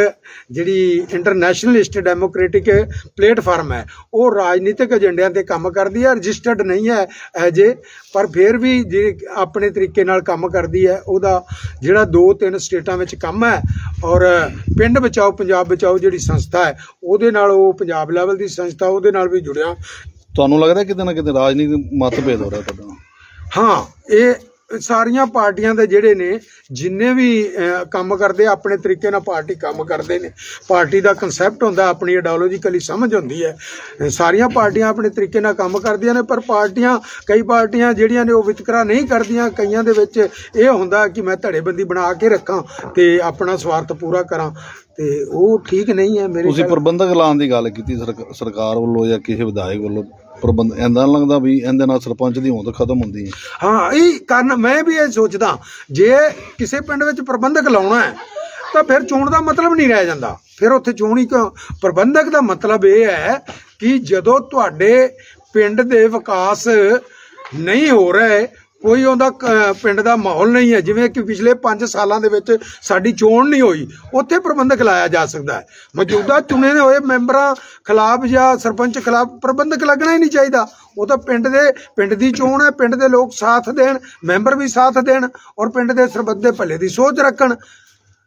ਜਿਹੜੀ ਇੰਟਰਨੈਸ਼ਨਲਿਸਟ ਡੈਮੋਕ੍ਰੈਟਿਕ ਪਲੇਟਫਾਰਮ ਹੈ, ਉਹ ਰਾਜਨੀਤਿਕ ਏਜੰਡਿਆਂ ਤੇ ਕੰਮ ਕਰਦੀ ਹੈ ਰਜਿਸਟਰਡ ਨਹੀਂ ਹੈ ਐਜੇ ਪਰ ਫਿਰ ਵੀ ਜੇ ਆਪਣੇ ਤਰੀਕੇ ਨਾਲ ਕੰਮ ਕਰਦੀ ਹੈ, ਉਹਦਾ ਜਿਹੜਾ ਦੋ ਤਿੰਨ ਸਟੇਟਾਂ ਵਿੱਚ ਕੰਮ ਹੈ, ਔਰ ਪਿੰਡ ਬਚਾਓ, ਪੰਜਾਬ ਬਚਾਓ ਜਿਹੜੀ ਸੰਸਥਾ ਹੈ, ਉਹਦੇ ਨਾਲ ਉਹ ਪੰਜਾਬ ਲੈਵਲ ਦੀ ਸੰਸਥਾ, ਉਹਦੇ ਨਾਲ ਵੀ ਜੁੜਿਆ। ਤੁਹਾਨੂੰ ਲੱਗਦਾ ਕਿਤੇ ਨਾ ਕਿਤੇ ਰਾਜਨੀਤਿਕ ਮਤਭੇਦ ਹੋ ਰਿਹਾ ਤੁਹਾਡੇ ਹਾਂ। ਇਹ ਸਾਰੀਆਂ ਪਾਰਟੀਆਂ ਦੇ ਜਿਹੜੇ ਨੇ ਜਿੰਨੇ ਵੀ ਕੰਮ ਕਰਦੇ ਆਪਣੇ ਤਰੀਕੇ ਨਾਲ ਪਾਰਟੀ ਕੰਮ ਕਰਦੇ ਨੇ। ਪਾਰਟੀ ਦਾ ਕਨਸੈਪਟ ਹੁੰਦਾ ਆਪਣੀ ਆਈਡੀਓਲੋਜੀਕਲੀ ਸਮਝ ਹੁੰਦੀ ਹੈ। ਸਾਰੀਆਂ ਪਾਰਟੀਆਂ ਆਪਣੇ ਤਰੀਕੇ ਨਾਲ ਕੰਮ ਕਰਦੀਆਂ ਨੇ ਪਰ ਪਾਰਟੀਆਂ ਕਈ ਪਾਰਟੀਆਂ ਜਿਹੜੀਆਂ ਨੇ ਉਹ ਵਿਤਕਰਾ ਨਹੀਂ ਕਰਦੀਆਂ। ਕਈਆਂ ਦੇ ਵਿੱਚ ਇਹ ਹੁੰਦਾ ਕਿ ਮੈਂ ਧੜੇਬੰਦੀ ਬਣਾ ਕੇ ਰੱਖਾਂ ਤੇ ਆਪਣਾ ਸਵਾਰਥ ਪੂਰਾ ਕਰਾਂ। ਤੇ ਉਹ ਠੀਕ ਨਹੀਂ ਹੈ ਮੇਰੇ ਤੁਸੀਂ ਪ੍ਰਬੰਧਕ ਐਲਾਨ ਦੀ ਗੱਲ ਕੀਤੀ ਸਰਕ- ਸਰਕਾਰ ਵੱਲੋਂ ਜਾਂ ਕਿਸੇ ਵਿਧਾਇਕ ਵੱਲੋਂ? ਪ੍ਰਬੰਧ ਐਂਦਾ ਲੱਗਦਾ ਵੀ ਇਹਦੇ ਨਾਲ ਸਰਪੰਚ ਦੀ ਹੋਂਦ ਖਤਮ ਹੁੰਦੀ ਹੈ। ਹਾਂ, ਇਹ ਕਾਰਨ ਮੈਂ ਵੀ ਇਹ ਸੋਚਦਾ, ਜੇ ਕਿਸੇ ਪਿੰਡ ਵਿੱਚ ਪ੍ਰਬੰਧਕ ਲਾਉਣਾ ਹੈ, ਤਾਂ ਫਿਰ ਚੋਣ ਦਾ ਮਤਲਬ ਨਹੀਂ ਰਹਿ ਜਾਂਦਾ। ਫਿਰ ਉੱਥੇ ਚੋਣ ਹੀ ਕਿਉਂ? ਪ੍ਰਬੰਧਕ ਦਾ ਮਤਲਬ ਇਹ ਹੈ ਕਿ ਜਦੋਂ ਤੁਹਾਡੇ ਪਿੰਡ ਦੇ ਵਿਕਾਸ ਨਹੀਂ ਹੋ ਰਹੇ ਕੋਈ ਉਹਦਾ ਕ- ਪਿੰਡ ਦਾ ਮਾਹੌਲ ਨਹੀਂ ਹੈ। ਜਿਵੇਂ ਕਿ ਪਿਛਲੇ 5 ਸਾਲਾਂ ਦੇ ਵਿੱਚ ਸਾਡੀ ਚੋਣ ਨਹੀਂ ਹੋਈ, ਉੱਥੇ ਪ੍ਰਬੰਧਕ ਲਾਇਆ ਜਾ ਸਕਦਾ ਹੈ। ਮੌਜੂਦਾ ਚੁਣੇ ਹੋਏ ਮੈਂਬਰਾਂ ਖਿਲਾਫ ਜਾਂ ਸਰਪੰਚ ਖਿਲਾਫ ਪ੍ਰਬੰਧਕ ਲੱਗਣਾ ਹੀ ਨਹੀਂ ਚਾਹੀਦਾ। ਉਹ ਤਾਂ ਪਿੰਡ ਦੇ, ਪਿੰਡ ਦੀ ਚੋਣ ਹੈ, ਪਿੰਡ ਦੇ ਲੋਕ ਸਾਥ ਦੇਣ, ਮੈਂਬਰ ਵੀ ਸਾਥ ਦੇਣ ਔਰ ਪਿੰਡ ਦੇ ਸਰਬੱਤ ਦੇ ਭਲੇ ਦੀ ਸੋਚ ਰੱਖਣ।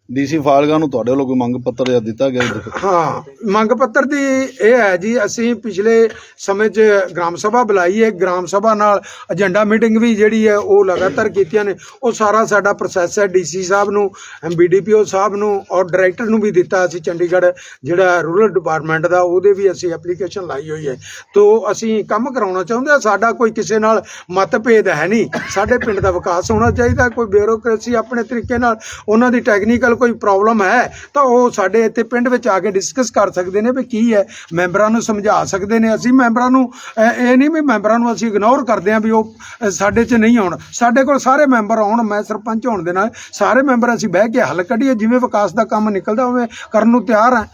ਡੀਸੀ ਫਾਲਗਾ ਨੂੰ ਤੁਹਾਡੇ ਵੱਲੋਂ ਕੋਈ ਮੰਗ ਪੱਤਰ ਜਾਂ ਦਿੱਤਾ ਗਿਆ ਹਾਂ, ਮੰਗ ਪੱਤਰ ਦੀ ਇਹ ਹੈ ਜੀ, ਅਸੀਂ ਪਿਛਲੇ ਸਮੇਂ 'ਚ ਗ੍ਰਾਮ ਸਭਾ ਬੁਲਾਈ ਹੈ। ਗ੍ਰਾਮ ਸਭਾ ਨਾਲ ਏਜੰਡਾ ਮੀਟਿੰਗ ਵੀ ਜਿਹੜੀ ਹੈ, ਉਹ ਲਗਾਤਾਰ ਕੀਤੀਆਂ ਨੇ। ਉਹ ਸਾਰਾ ਸਾਡਾ ਪ੍ਰੋਸੈਸ ਹੈ। ਡੀਸੀ ਸਾਹਿਬ ਨੂੰ, ਬੀਡੀਪੀਓ ਸਾਹਿਬ ਨੂੰ ਔਰ ਡਾਇਰੈਕਟਰ ਨੂੰ ਵੀ ਦਿੱਤਾ ਅਸੀਂ ਚੰਡੀਗੜ੍ਹ, ਜਿਹੜਾ ਰੂਰਲ ਡਿਪਾਰਟਮੈਂਟ ਦਾ, ਉਹਦੇ ਵੀ ਅਸੀਂ ਐਪਲੀਕੇਸ਼ਨ ਲਾਈ ਹੋਈ ਹੈ। ਤੋਂ ਅਸੀਂ ਕੰਮ ਕਰਾਉਣਾ ਚਾਹੁੰਦੇ ਹਾਂ। ਸਾਡਾ ਕੋਈ ਕਿਸੇ ਨਾਲ ਮਤਭੇਦ ਹੈ ਨਹੀਂ। ਸਾਡੇ ਪਿੰਡ ਦਾ ਵਿਕਾਸ ਹੋਣਾ ਚਾਹੀਦਾ। ਕੋਈ ਬਿਊਰੋਕ੍ਰੇਸੀ ਆਪਣੇ ਤਰੀਕੇ ਨਾਲ, ਉਹਨਾਂ ਦੀ ਟੈਕਨੀਕਲ ਕੋਈ ਪ੍ਰੋਬਲਮ ਹੈ ਤਾਂ ਉਹ ਸਾਡੇ ਇੱਥੇ ਪਿੰਡ ਵਿੱਚ ਆ ਕੇ ਡਿਸਕਸ ਕਰ ਸਕਦੇ ਨੇ ਵੀ ਕੀ ਹੈ। ਮੈਂਬਰਾਂ ਨੂੰ ਸਮਝਾ ਸਕਦੇ ਨੇ ਅਸੀਂ। ਮੈਂਬਰਾਂ ਨੂੰ ਇਹ ਨਹੀਂ ਵੀ ਮੈਂਬਰਾਂ ਨੂੰ ਅਸੀਂ ਇਗਨੋਰ ਕਰਦੇ ਹਾਂ ਵੀ ਉਹ ਸਾਡੇ 'ਚ ਨਹੀਂ ਆਉਣ। ਸਾਡੇ ਕੋਲ ਸਾਰੇ ਮੈਂਬਰ ਆਉਣ ਮੈਂ ਸਰਪੰਚ ਹੋਣ ਦੇ ਨਾਲ ਸਾਰੇ ਮੈਂਬਰ ਅਸੀਂ ਬਹਿ ਕੇ ਹੱਲ ਕੱਢੀਏ। ਜਿਵੇਂ ਵਿਕਾਸ ਦਾ ਕੰਮ ਨਿਕਲਦਾ ਉਵੇਂ ਕਰਨ ਨੂੰ ਤਿਆਰ ਹਾਂ।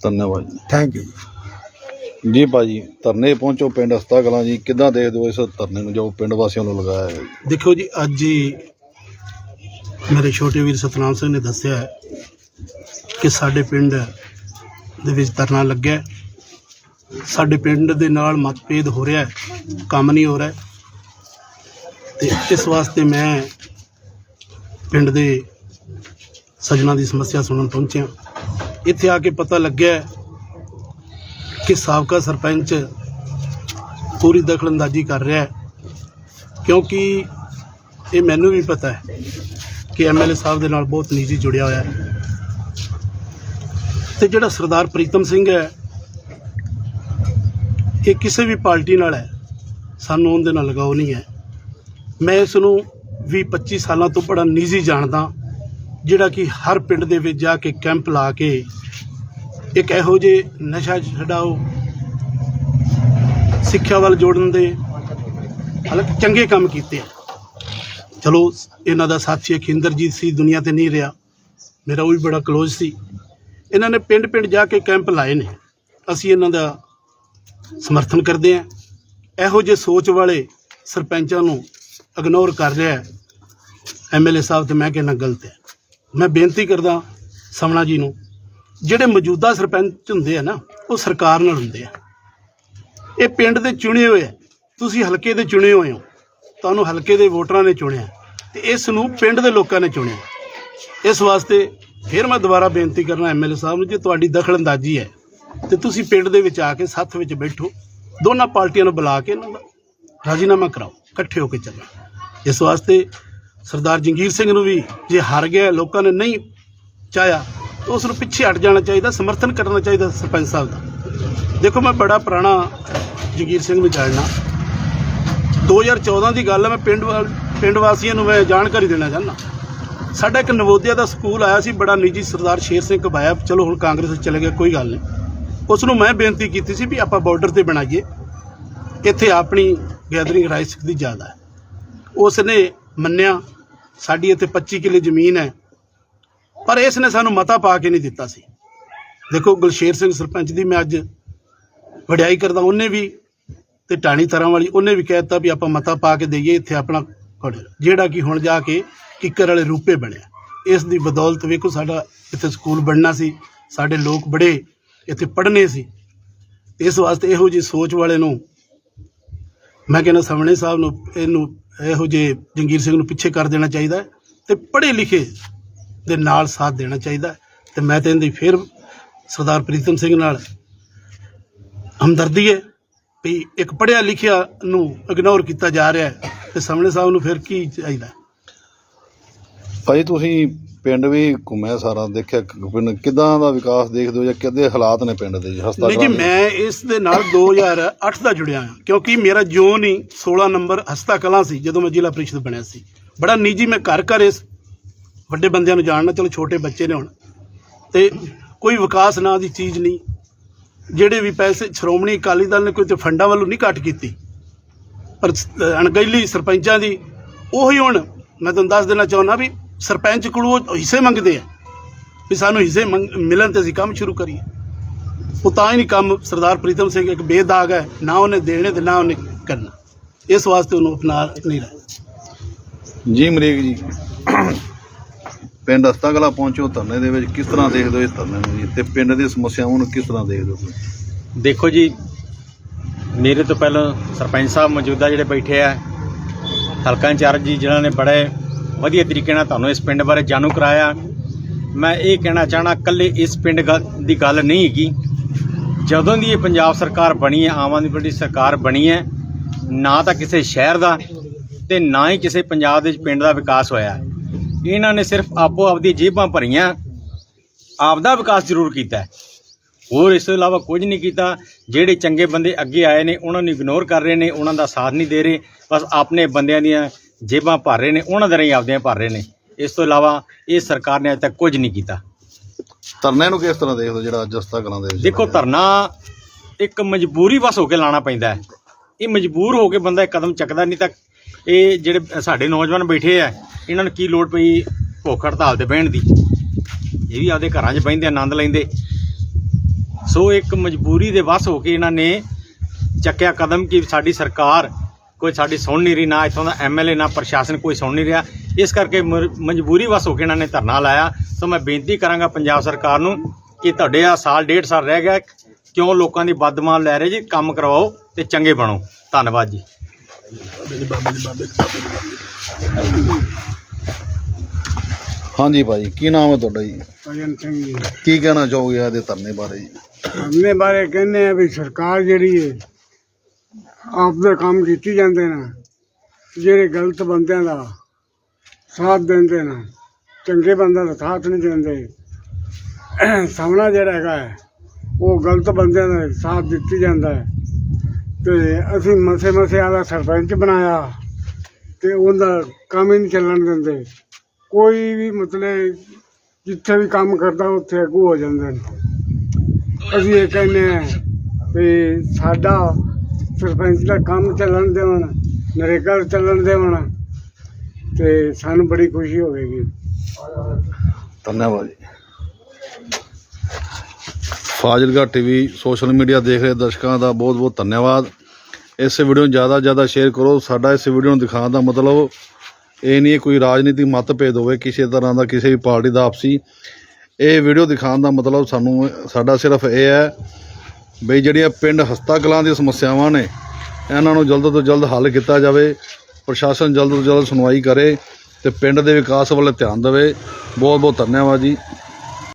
ਧੰਨਵਾਦ ਜੀ। ਥੈਂਕ ਯੂ ਜੀ ਭਾਜੀ ਧਰਨੇ ਪਹੁੰਚੋ ਪਿੰਡ ਹਸਤਾ ਕਲਾਂ ਜੀ। ਕਿੱਦਾਂ ਦੇਖਦੇ ਹੋ ਇਸ ਧਰਨੇ ਨੂੰ ਜੋ ਪਿੰਡ ਵਾਸੀਆਂ ਵੱਲੋਂ ਲਗਾਇਆ ਹੈ? ਜੀ? ਦੇਖੋ ਜੀ ਅੱਜ ਹੀ ਮੇਰੇ ਛੋਟੇ ਵੀਰ ਸਤਨਾਮ ਸਿੰਘ ਨੇ ਦੱਸਿਆ ਹੈ ਕਿ ਸਾਡੇ ਪਿੰਡ ਦੇ ਵਿੱਚ ਧਰਨਾ ਲੱਗਿਆ ਸਾਡੇ ਪਿੰਡ ਦੇ ਨਾਲ ਮਤਭੇਦ ਹੋ ਰਿਹਾ ਹੈ, ਕੰਮ ਨਹੀਂ ਹੋ ਰਿਹਾ ਹੈ। ਤੇ ਇਸ ਵਾਸਤੇ ਮੈਂ ਪਿੰਡ ਦੇ ਸੱਜਣਾ ਦੀ ਸਮੱਸਿਆ ਸੁਣਨ ਪਹੁੰਚਿਆ ਇੱਥੇ ਆ ਕੇ ਪਤਾ ਲੱਗਿਆ ਕਿ ਸਾਬਕਾ ਸਰਪੰਚ ਪੂਰੀ ਦਖਲਅੰਦਾਜ਼ੀ ਕਰ ਰਿਹਾ ਹੈ, ਕਿਉਂਕਿ ਇਹ ਮੈਨੂੰ ਵੀ ਪਤਾ ਹੈ ਕਿ ਐਮਐਲਏ ਸਾਹਿਬ ਦੇ ਨਾਲ ਬਹੁਤ ਨਿੱਜੀ ਜੁੜਿਆ ਹੋਇਆ ਹੈ। ਤੇ ਜਿਹੜਾ ਸਰਦਾਰ ਪ੍ਰੀਤਮ ਸਿੰਘ ਹੈ, ਇਹ ਕਿਸੇ ਵੀ ਪਾਰਟੀ ਨਾਲ ਹੈ, ਸਾਨੂੰ ਉਹਦੇ ਨਾਲ ਲਗਾਓ ਨਹੀਂ ਹੈ। ਮੈਂ ਇਸ ਨੂੰ 20 25 ਸਾਲਾਂ ਤੋਂ ਬੜਾ ਨਿੱਜੀ ਜਾਣਦਾ, ਜਿਹੜਾ ਕਿ ਹਰ ਪਿੰਡ ਦੇ ਵਿੱਚ ਜਾ ਕੇ ਕੈਂਪ ਲਾ ਕੇ ਇੱਕ ਇਹੋ ਜਿਹੇ ਨਸ਼ਾ ਛਡਾਓ ਸਿੱਖਿਆ ਵੱਲ ਜੋੜਨ ਦੇ ਹਾਲਾਂਕਿ ਚੰਗੇ ਕੰਮ ਕੀਤੇ ਆ। ਚਲੋ, ਇਹਨਾਂ ਦਾ ਸਾਥੀ ਅਖਿੰਦਰਜੀਤ ਸੀ, ਦੁਨੀਆ ਤੇ ਨਹੀਂ ਰਿਹਾ। ਮੇਰਾ ਉਹ ਵੀ ਬੜਾ ক্লোਜ਼ ਸੀ। ਇਹਨਾਂ ਨੇ ਪਿੰਡ ਪਿੰਡ ਜਾ ਕੇ ਕੈਂਪ ਲਾਏ ਨੇ। ਅਸੀਂ ਇਹਨਾਂ ਦਾ ਸਮਰਥਨ ਕਰਦੇ ਹਾਂ। ਇਹੋ ਜਿਹੇ ਸੋਚ ਵਾਲੇ ਸਰਪੰਚਾਂ ਨੂੰ ਇਗਨੋਰ ਕਰ ਰਿਹਾ ਹੈ। ਐਮਐਲਏ ਸਾਹਿਬ ਤੇ ਮੈਂ ਕਹਿੰਦਾ ਗਲਤ ਹੈ। ਮੈਂ ਬੇਨਤੀ ਕਰਦਾ ਸਮਣਾ ਜੀ ਨੂੰ, ਜਿਹੜੇ ਮੌਜੂਦਾ ਸਰਪੰਚ ਹੁੰਦੇ ਆ ਨਾ, ਉਹ ਸਰਕਾਰ ਨਾਲ ਹੁੰਦੇ ਆ। ਇਹ ਪਿੰਡ ਦੇ ਚੁਣੇ ਹੋਏ ਆ। ਤੁਸੀਂ ਹਲਕੇ ਦੇ ਚੁਣੇ ਹੋਏ ਹੋ। ਤੁਹਾਨੂੰ ਹਲਕੇ ਦੇ ਵੋਟਰਾਂ ਨੇ ਚੁਣਿਆ ਤੇ ਇਸ ਨੂੰ ਪਿੰਡ ਦੇ ਲੋਕਾਂ ਨੇ ਚੁਣਿਆ। ਇਸ ਵਾਸਤੇ ਫਿਰ ਮੈਂ ਦੁਬਾਰਾ ਬੇਨਤੀ ਕਰਨਾ ਐਮਐਲਏ ਸਾਹਿਬ ਨੂੰ, ਜੇ ਤੁਹਾਡੀ ਦਖਲ ਅੰਦਾਜ਼ੀ ਹੈ, ਤੇ ਤੁਸੀਂ ਪਿੰਡ ਦੇ ਵਿੱਚ ਆ ਕੇ ਸੱਥ ਵਿੱਚ ਬੈਠੋ। ਦੋਨਾਂ ਪਾਰਟੀਆਂ ਨੂੰ ਬੁਲਾ ਕੇ ਇਹਨਾਂ ਦਾ ਰਾਜੀਨਾਮਾ ਕਰਾਓ, ਇਕੱਠੇ ਹੋ ਕੇ ਚੱਲੋ। ਇਸ ਵਾਸਤੇ ਸਰਦਾਰ ਜੰਗੀਰ ਸਿੰਘ ਨੂੰ ਵੀ ਜੇ ਹਾਰ ਗਿਆ, ਲੋਕਾਂ ਨੇ ਨਹੀਂ ਚਾਹਿਆ, ਤਾਂ ਉਸ ਨੂੰ ਪਿੱਛੇ ਹਟ ਜਾਣਾ ਚਾਹੀਦਾ, ਸਮਰਥਨ ਕਰਨਾ ਚਾਹੀਦਾ ਸਰਪੰਚ ਸਾਹਿਬ ਦਾ। ਦੇਖੋ, ਮੈਂ ਬੜਾ ਪੁਰਾਣਾ ਜੰਗੀਰ ਸਿੰਘ ਨੂੰ ਜਾਣਨਾ 2014 ਦੀ ਗੱਲ ਹੈ ਮੈਂ ਪਿੰਡ ਵਾਲ ਪਿੰਡ ਵਾਸੀਆਂ ਨੂੰ ਮੈਂ ਜਾਣਕਾਰੀ ਦੇਣਾ ਚਾਹੁੰਦਾ। ਸਾਡਾ ਇੱਕ ਨਵੋਦਿਆ ਦਾ ਸਕੂਲ ਆਇਆ ਸੀ, ਬੜਾ ਨਿੱਜੀ ਸਰਦਾਰ ਸ਼ੇਰ ਸਿੰਘ ਕਬਾਇਆ। ਚਲੋ ਹੁਣ ਕਾਂਗਰਸ ਚਲੇ ਗਿਆ ਕੋਈ ਗੱਲ ਨਹੀਂ। ਉਸ ਨੂੰ ਮੈਂ ਬੇਨਤੀ ਕੀਤੀ ਸੀ ਵੀ ਆਪਾਂ ਬਾਰਡਰ ਤੇ ਬਣਾਈਏ। ਇੱਥੇ ਆਪਣੀ ਗੈਦਰਿੰਗ ਰਾਈਸ ਦੀ ਜ਼ਿਆਦਾ ਹੈ ਉਸ ਨੇ ਮੰਨਿਆ, ਸਾਡੀ ਇੱਥੇ 25 ਕਿੱਲੇ ਜ਼ਮੀਨ ਹੈ। ਪਰ ਇਸ ਨੇ ਸਾਨੂੰ ਮਤਾ ਪਾ ਕੇ ਨਹੀਂ ਦਿੱਤਾ ਸੀ। ਦੇਖੋ ਗੁਲਸ਼ੇਰ ਸਿੰਘ ਸਰਪੰਚ ਦੀ ਮੈਂ ਅੱਜ ਵਡਿਆਈ ਕਰਦਾ, ਉਹਨੇ ਵੀ ਤੇ ਟਾਣੀ ਤਰ੍ਹਾਂ ਵਾਲੀ, ਉਹਨੇ ਵੀ ਕਹਿ ਦਿੱਤਾ ਵੀ ਆਪਾਂ ਮਤਾ ਪਾ ਕੇ ਦਈਏ, ਇੱਥੇ ਆਪਣਾ ਕਾਲਜ ਜਿਹੜਾ ਕਿ ਹੁਣ ਜਾ ਕੇ ਕਿੱਕਰ ਵਾਲੇ ਰੂਪੇ ਬਣਿਆ। ਇਸ ਦੀ ਬਦੌਲਤ ਵੇਖੋ ਸਾਡਾ ਇੱਥੇ ਸਕੂਲ ਬਣਨਾ ਸੀ। ਸਾਡੇ ਲੋਕ ਬੜੇ ਇੱਥੇ ਪੜ੍ਹਨੇ ਸੀ। ਇਸ ਵਾਸਤੇ ਇਹੋ ਜਿਹੀ ਸੋਚ ਵਾਲੇ ਨੂੰ ਮੈਂ ਕਹਿੰਦਾ ਸਾਹਮਣੇ ਸਾਹਿਬ ਨੂੰ, ਇਹਨੂੰ ਇਹੋ ਜਿਹੇ ਜੰਗੀਰ ਸਿੰਘ ਨੂੰ ਪਿੱਛੇ ਕਰ ਦੇਣਾ ਚਾਹੀਦਾ ਹੈ ਤੇ ਪੜ੍ਹੇ ਲਿਖੇ ਦੇ ਨਾਲ ਸਾਥ ਦੇਣਾ ਚਾਹੀਦਾ ਹੈ। ਤੇ ਮੈਂ ਤਾਂ ਇਹਦੀ ਫਿਰ ਸਰਦਾਰ ਪ੍ਰੀਤਮ ਸਿੰਘ ਨਾਲ ਹਮਦਰਦੀ ਹੈ। ਵੀ ਇੱਕ ਪੜ੍ਹਿਆ ਲਿਖਿਆ ਨੂੰ ਇਗਨੋਰ ਕੀਤਾ ਜਾ ਰਿਹਾ ਹੈ ਤੇ ਸਾਹਮਣੇ ਸਾਹਿਬ ਨੂੰ ਫਿਰ ਕੀ ਚਾਹੀਦਾ? ਭਾਈ ਤੁਸੀਂ ਪਿੰਡ ਵੀ ਘੁੰਮਿਆ ਸਾਰਾ ਦੇਖਿਆ ਪਿੰਡ ਕਿਦਾਂ ਦਾ ਵਿਕਾਸ ਦੇਖਦੇ ਹੋ ਜਾਂ ਕਿੱਦੇ ਹਾਲਾਤ ਨੇ ਪਿੰਡ ਦੇ ਜੀ ਹਸਤਾ ਨਹੀਂ ਜੀ ਮੈਂ ਇਸ ਦੇ ਨਾਲ 2008 ਦਾ ਜੁੜਿਆ ਹਾਂ ਕਿਉਂਕਿ ਮੇਰਾ ਜੋਨ ਹੀ 16 ਨੰਬਰ ਹਸਤਾ ਕਲਾਂ ਸੀ ਜਦੋਂ ਮੈਂ ਜ਼ਿਲ੍ਹਾ ਪ੍ਰੀਸ਼ਦ ਬਣਿਆ ਸੀ। ਬੜਾ ਨਿੱਜੀ ਮੈਂ ਘਰ ਘਰ ਇਸ ਵੱਡੇ ਬੰਦਿਆਂ ਨੂੰ ਜਾਣਨਾ ਚਲੋ ਛੋਟੇ ਬੱਚੇ ਨੇ ਹੁਣ। ਤੇ ਕੋਈ ਵਿਕਾਸ ਨਾਂ ਦੀ ਚੀਜ਼ ਨਹੀਂ ਜਿਹੜੇ ਵੀ ਪੈਸੇ, ਸ਼੍ਰੋਮਣੀ ਅਕਾਲੀ ਦਲ ਨੇ ਕੋਈ ਤੇ ਫੰਡਾਂ ਵੱਲੋਂ ਨਹੀਂ ਘੱਟ ਕੀਤੀ। ਪਰ ਅਣਗਹਿਲੀ ਸਰਪੰਚਾਂ ਦੀ, ਉਹੀ ਹੁਣ ਮੈਂ ਤੁਹਾਨੂੰ ਦੱਸ ਦੇਣਾ ਚਾਹੁੰਦਾ ਵੀ ਸਰਪੰਚ ਕੋਲੋਂ ਉਹ ਹਿੱਸੇ ਮੰਗਦੇ ਆ। ਵੀ ਸਾਨੂੰ ਹਿੱਸੇ ਮੰਗ- ਮਿਲਣ ਤੇ ਅਸੀਂ ਕੰਮ ਸ਼ੁਰੂ ਕਰੀਏ। ਉਹ ਤਾਂ ਹੀ ਨਹੀਂ ਕੰਮ ਸਰਦਾਰ ਪ੍ਰੀਤਮ ਸਿੰਘ ਇੱਕ ਬੇਦਾਗ ਹੈ, ਨਾ ਉਹਨੇ ਦੇਣੇ ਤੇ ਨਾ ਉਹਨੇ ਕਰਨਾ। ਇਸ ਵਾਸਤੇ ਉਹਨੂੰ ਅਪਣਾ ਨਹੀਂ ਰਿਹਾ। ਜੀ, ਮਰੀਕ ਜੀ। ਪਿੰਡ ਹਸਤਾ ਪਹੁੰਚੋ, ਧਰਨੇ ਦੇ ਵਿੱਚ ਕਿਸ ਤਰ੍ਹਾਂ ਦੇਖਦੇ ਹੋ ਇਸ ਧਰਨੇ ਨੂੰ ਜੀ ਤੇ ਪਿੰਡ ਦੀ ਸਮੱਸਿਆਵਾਂ ਨੂੰ ਕਿਸ ਤਰ੍ਹਾਂ ਦੇਖਦੇ ਹੋ ਤੁਸੀਂ? ਦੇਖੋ ਜੀ, ਮੇਰੇ ਤੋਂ ਪਹਿਲਾਂ ਸਰਪੰਚ ਸਾਹਿਬ ਮੌਜੂਦਾ ਜਿਹੜੇ ਬੈਠੇ ਆ, ਹਲਕਾ ਇੰਚਾਰਜ ਜੀ ਜਿਨ੍ਹਾਂ ਨੇ ਬੜੇ ਵਧੀਆ ਤਰੀਕੇ ਨਾਲ ਤੁਹਾਨੂੰ ਇਸ ਪਿੰਡ ਬਾਰੇ ਜਾਣੂ ਕਰਾਇਆ ਮੈਂ ਇਹ ਕਹਿਣਾ ਚਾਹਣਾ ਕੱਲੇ ਇਸ ਪਿੰਡ ਗੱਲ- ਦੀ ਗੱਲ ਨਹੀਂ ਹੈਗੀ ਜਦੋਂ ਦੀ ਇਹ ਪੰਜਾਬ ਸਰਕਾਰ ਬਣੀ ਹੈ, ਆਮ ਆਦਮੀ ਪਾਰਟੀ ਸਰਕਾਰ ਬਣੀ ਹੈ, ਨਾ ਤਾਂ ਕਿਸੇ ਸ਼ਹਿਰ ਦਾ ਤੇ ਨਾ ਹੀ ਕਿਸੇ ਪੰਜਾਬ ਦੇ ਵਿੱਚ ਪਿੰਡ ਦਾ ਵਿਕਾਸ ਹੋਇਆ ਹੈ। ਇਹਨਾਂ ਨੇ ਸਿਰਫ ਆਪੋ ਆਪਦੀ ਜੇਬਾਂ ਭਰੀਆਂ ਆਪਦਾ ਵਿਕਾਸ ਜ਼ਰੂਰ ਕੀਤਾ ਹੋਰ ਇਸ ਤੋਂ ਇਲਾਵਾ ਕੁਝ ਨਹੀਂ ਕੀਤਾ। ਜਿਹੜੇ ਚੰਗੇ ਬੰਦੇ ਅੱਗੇ ਆਏ ਨੇ ਉਹਨਾਂ ਨੂੰ ਇਗਨੋਰ ਕਰ ਰਹੇ ਨੇ ਉਹਨਾਂ ਦਾ ਸਾਥ ਨਹੀਂ ਦੇ ਰਹੇ। ਬਸ ਆਪਣੇ ਬੰਦਿਆਂ ਦੀਆਂ ਜੇਬਾਂ ਭਰ ਰਹੇ ਨੇ ਉਹਨਾਂ ਦੇ ਰਾਹੀਂ ਆਪਦੀਆਂ ਭਰ ਰਹੇ ਨੇ। ਇਸ ਤੋਂ ਇਲਾਵਾ ਇਹ ਸਰਕਾਰ ਨੇ ਅਜੇ ਤੱਕ ਕੁਝ ਨਹੀਂ ਕੀਤਾ। ਧਰਨੇ ਨੂੰ ਕਿਸ ਤਰ੍ਹਾਂ ਦੇਖਦੇ ਜਿਹੜਾ ਅੱਜ ਹਸਤਾ ਕਲਾਂ ਦੇ ਦੇਖੋ ਧਰਨਾ ਇੱਕ ਮਜਬੂਰੀ ਬਸ ਹੋ ਕੇ ਲਾਣਾ ਪੈਂਦਾ ਹੈ। ਇਹ ਮਜਬੂਰ ਹੋ ਕੇ ਬੰਦਾ ਇਹ ਕਦਮ ਚੱਕਦਾ ਨਹੀਂ ਤਾਂ ਇਹ ਜਿਹੜੇ ਸਾਡੇ ਨੌਜਵਾਨ ਬੈਠੇ ਆ, ਇਹਨਾਂ ਨੂੰ ਕੀ ਲੋੜ ਪਈ ਭੁੱਖ ਹੜਤਾਲ ਤੇ ਬਹਿਣ ਦੀ? ਇਹ ਵੀ ਆਪਦੇ ਘਰਾਂ 'ਚ ਬਹਿੰਦੇ ਆਨੰਦ ਲੈਂਦੇ। ਸੋ ਇੱਕ ਮਜਬੂਰੀ ਦੇ ਵਸ ਹੋ ਕੇ ਇਹਨਾਂ ਨੇ ਚੱਕਿਆ ਕਦਮ ਕਿ ਸਾਡੀ ਸਰਕਾਰ ਕੋਈ ਸਾਡੀ ਸੁਣ ਨਹੀਂ ਰਹੀ, ਨਾ ਇੱਥੋਂ ਦਾ ਐਮਐਲਏ ਨਾ ਪ੍ਰਸ਼ਾਸਨ ਕੋਈ ਸੁਣ ਨਹੀਂ ਰਿਹਾ। ਇਸ ਕਰਕੇ ਮਰ- ਮਜਬੂਰੀ ਵਸ ਹੋ ਕੇ ਇਹਨਾਂ ਨੇ ਧਰਨਾ ਲਾਇਆ। ਸੋ ਮੈਂ ਬੇਨਤੀ ਕਰਾਂਗਾ ਪੰਜਾਬ ਸਰਕਾਰ ਨੂੰ ਕਿ ਤੁਹਾਡੇ ਆ ਸਾਲ, ਡੇਢ ਸਾਲ ਰਹਿ ਗਿਆ, ਕਿਉਂ ਲੋਕਾਂ ਦੀ ਬਦਮਾਨ ਲੈ ਰਹੇ ਜੀ? ਕੰਮ ਕਰਵਾਓ ਤੇ ਚੰਗੇ ਬਣੋ। ਧੰਨਵਾਦ ਜੀ। ਹਾਂਜੀ ਭਾਈ ਕੀ ਨਾਮ ਹੈ ਤੁਹਾਡਾ ਜੀ? ਭਜਨ ਸਿੰਘ ਜੀ। ਕੀ ਕਹਿਣਾ ਚਾਹੋਗੇ ਇਹਦੇ ਧਰਨੇ ਬਾਰੇ ਜੀ? ਹਮਨੇ ਬਾਰੇ ਕਹਿੰਦੇ ਆ ਵੀ ਸਰਕਾਰ ਜਿਹੜੀ ਹੈ ਆਪਦੇ ਕੰਮ ਕੀਤੀ ਜਾਂਦੇ ਨੇ ਜਿਹੜੇ ਗਲਤ ਬੰਦਿਆਂ ਦਾ ਸਾਥ ਦਿੰਦੇ ਨੇ ਚੰਗੇ ਬੰਦਿਆਂ ਦਾ ਸਾਥ ਨਹੀਂ ਦਿੰਦੇ ਸਾਹਮਣਾ ਜਿਹੜਾ ਹੈਗਾ ਹੈ, ਉਹ ਗਲਤ ਬੰਦਿਆਂ ਦਾ ਸਾਥ ਦਿੱਤੀ ਜਾਂਦਾ ਹੈ ਤੇ ਅਸੀਂ ਮਸੇ ਮਸੇ ਵਾਲਾ ਸਰਪੰਚ ਬਣਾਇਆ ਤੇ ਉਹਦਾ ਕੰਮ ਹੀ ਨਹੀਂ ਚੱਲਣ ਦਿੰਦੇ। ਕੋਈ ਵੀ ਮਤਲਬ ਜਿੱਥੇ ਵੀ ਕੰਮ ਕਰਦਾ ਉੱਥੇ ਅੱਗੂ ਹੋ ਜਾਂਦੇ ਨੇ। ਅਸੀਂ ਇਹ ਕਹਿੰਦੇ ਹਾਂ ਵੀ ਸਾਡਾ ਸਰਪੰਚ ਦਾ ਕੰਮ ਚੱਲਣ ਦੇਵਣ ਨਰੇਗਾ ਦਾ ਚੱਲਣ ਦੇਵਣ ਤੇ ਸਾਨੂੰ ਬੜੀ ਖੁਸ਼ੀ ਹੋਵੇਗੀ। ਧੰਨਵਾਦ ਜੀ ਫਾਜ਼ਿਲਕਾ ਟੀਵੀ ਸੋਸ਼ਲ ਮੀਡੀਆ ਦੇਖ ਰਹੇ ਦਰਸ਼ਕਾਂ ਦਾ ਬਹੁਤ ਬਹੁਤ ਧੰਨਵਾਦ। ਇਸ ਵੀਡੀਓ ਨੂੰ ਜ਼ਿਆਦਾ ਜ਼ਿਆਦਾ ਸ਼ੇਅਰ ਕਰੋ। ਸਾਡਾ ਇਸ ਵੀਡੀਓ ਨੂੰ ਦਿਖਾਉਣ ਦਾ ਮਤਲਬ ਇਹ ਨਹੀਂ ਕੋਈ ਰਾਜਨੀਤਿਕ ਮਤਭੇਦ ਹੋਵੇ, ਕਿਸੇ ਤਰ੍ਹਾਂ ਦਾ ਕਿਸੇ ਵੀ ਪਾਰਟੀ ਦਾ ਆਪਸੀ। ਇਹ ਵੀਡੀਓ ਦਿਖਾਉਣ ਦਾ ਮਤਲਬ ਸਾਨੂੰ ਸਾਡਾ ਸਿਰਫ ਇਹ ਹੈ ਬਈ ਜਿਹੜੀਆਂ ਪਿੰਡ ਹਸਤਾ ਕਲਾਂ ਦੀਆਂ ਸਮੱਸਿਆਵਾਂ ਨੇ, ਇਹਨਾਂ ਨੂੰ ਜਲਦ ਤੋਂ ਜਲਦ ਹੱਲ ਕੀਤਾ ਜਾਵੇ, ਪ੍ਰਸ਼ਾਸਨ ਜਲਦ ਤੋਂ ਜਲਦ ਸੁਣਵਾਈ ਕਰੇ ਤੇ ਪਿੰਡ ਦੇ ਵਿਕਾਸ ਵੱਲ ਧਿਆਨ ਦੇਵੇ। ਬਹੁਤ ਬਹੁਤ ਧੰਨਵਾਦ ਜੀ।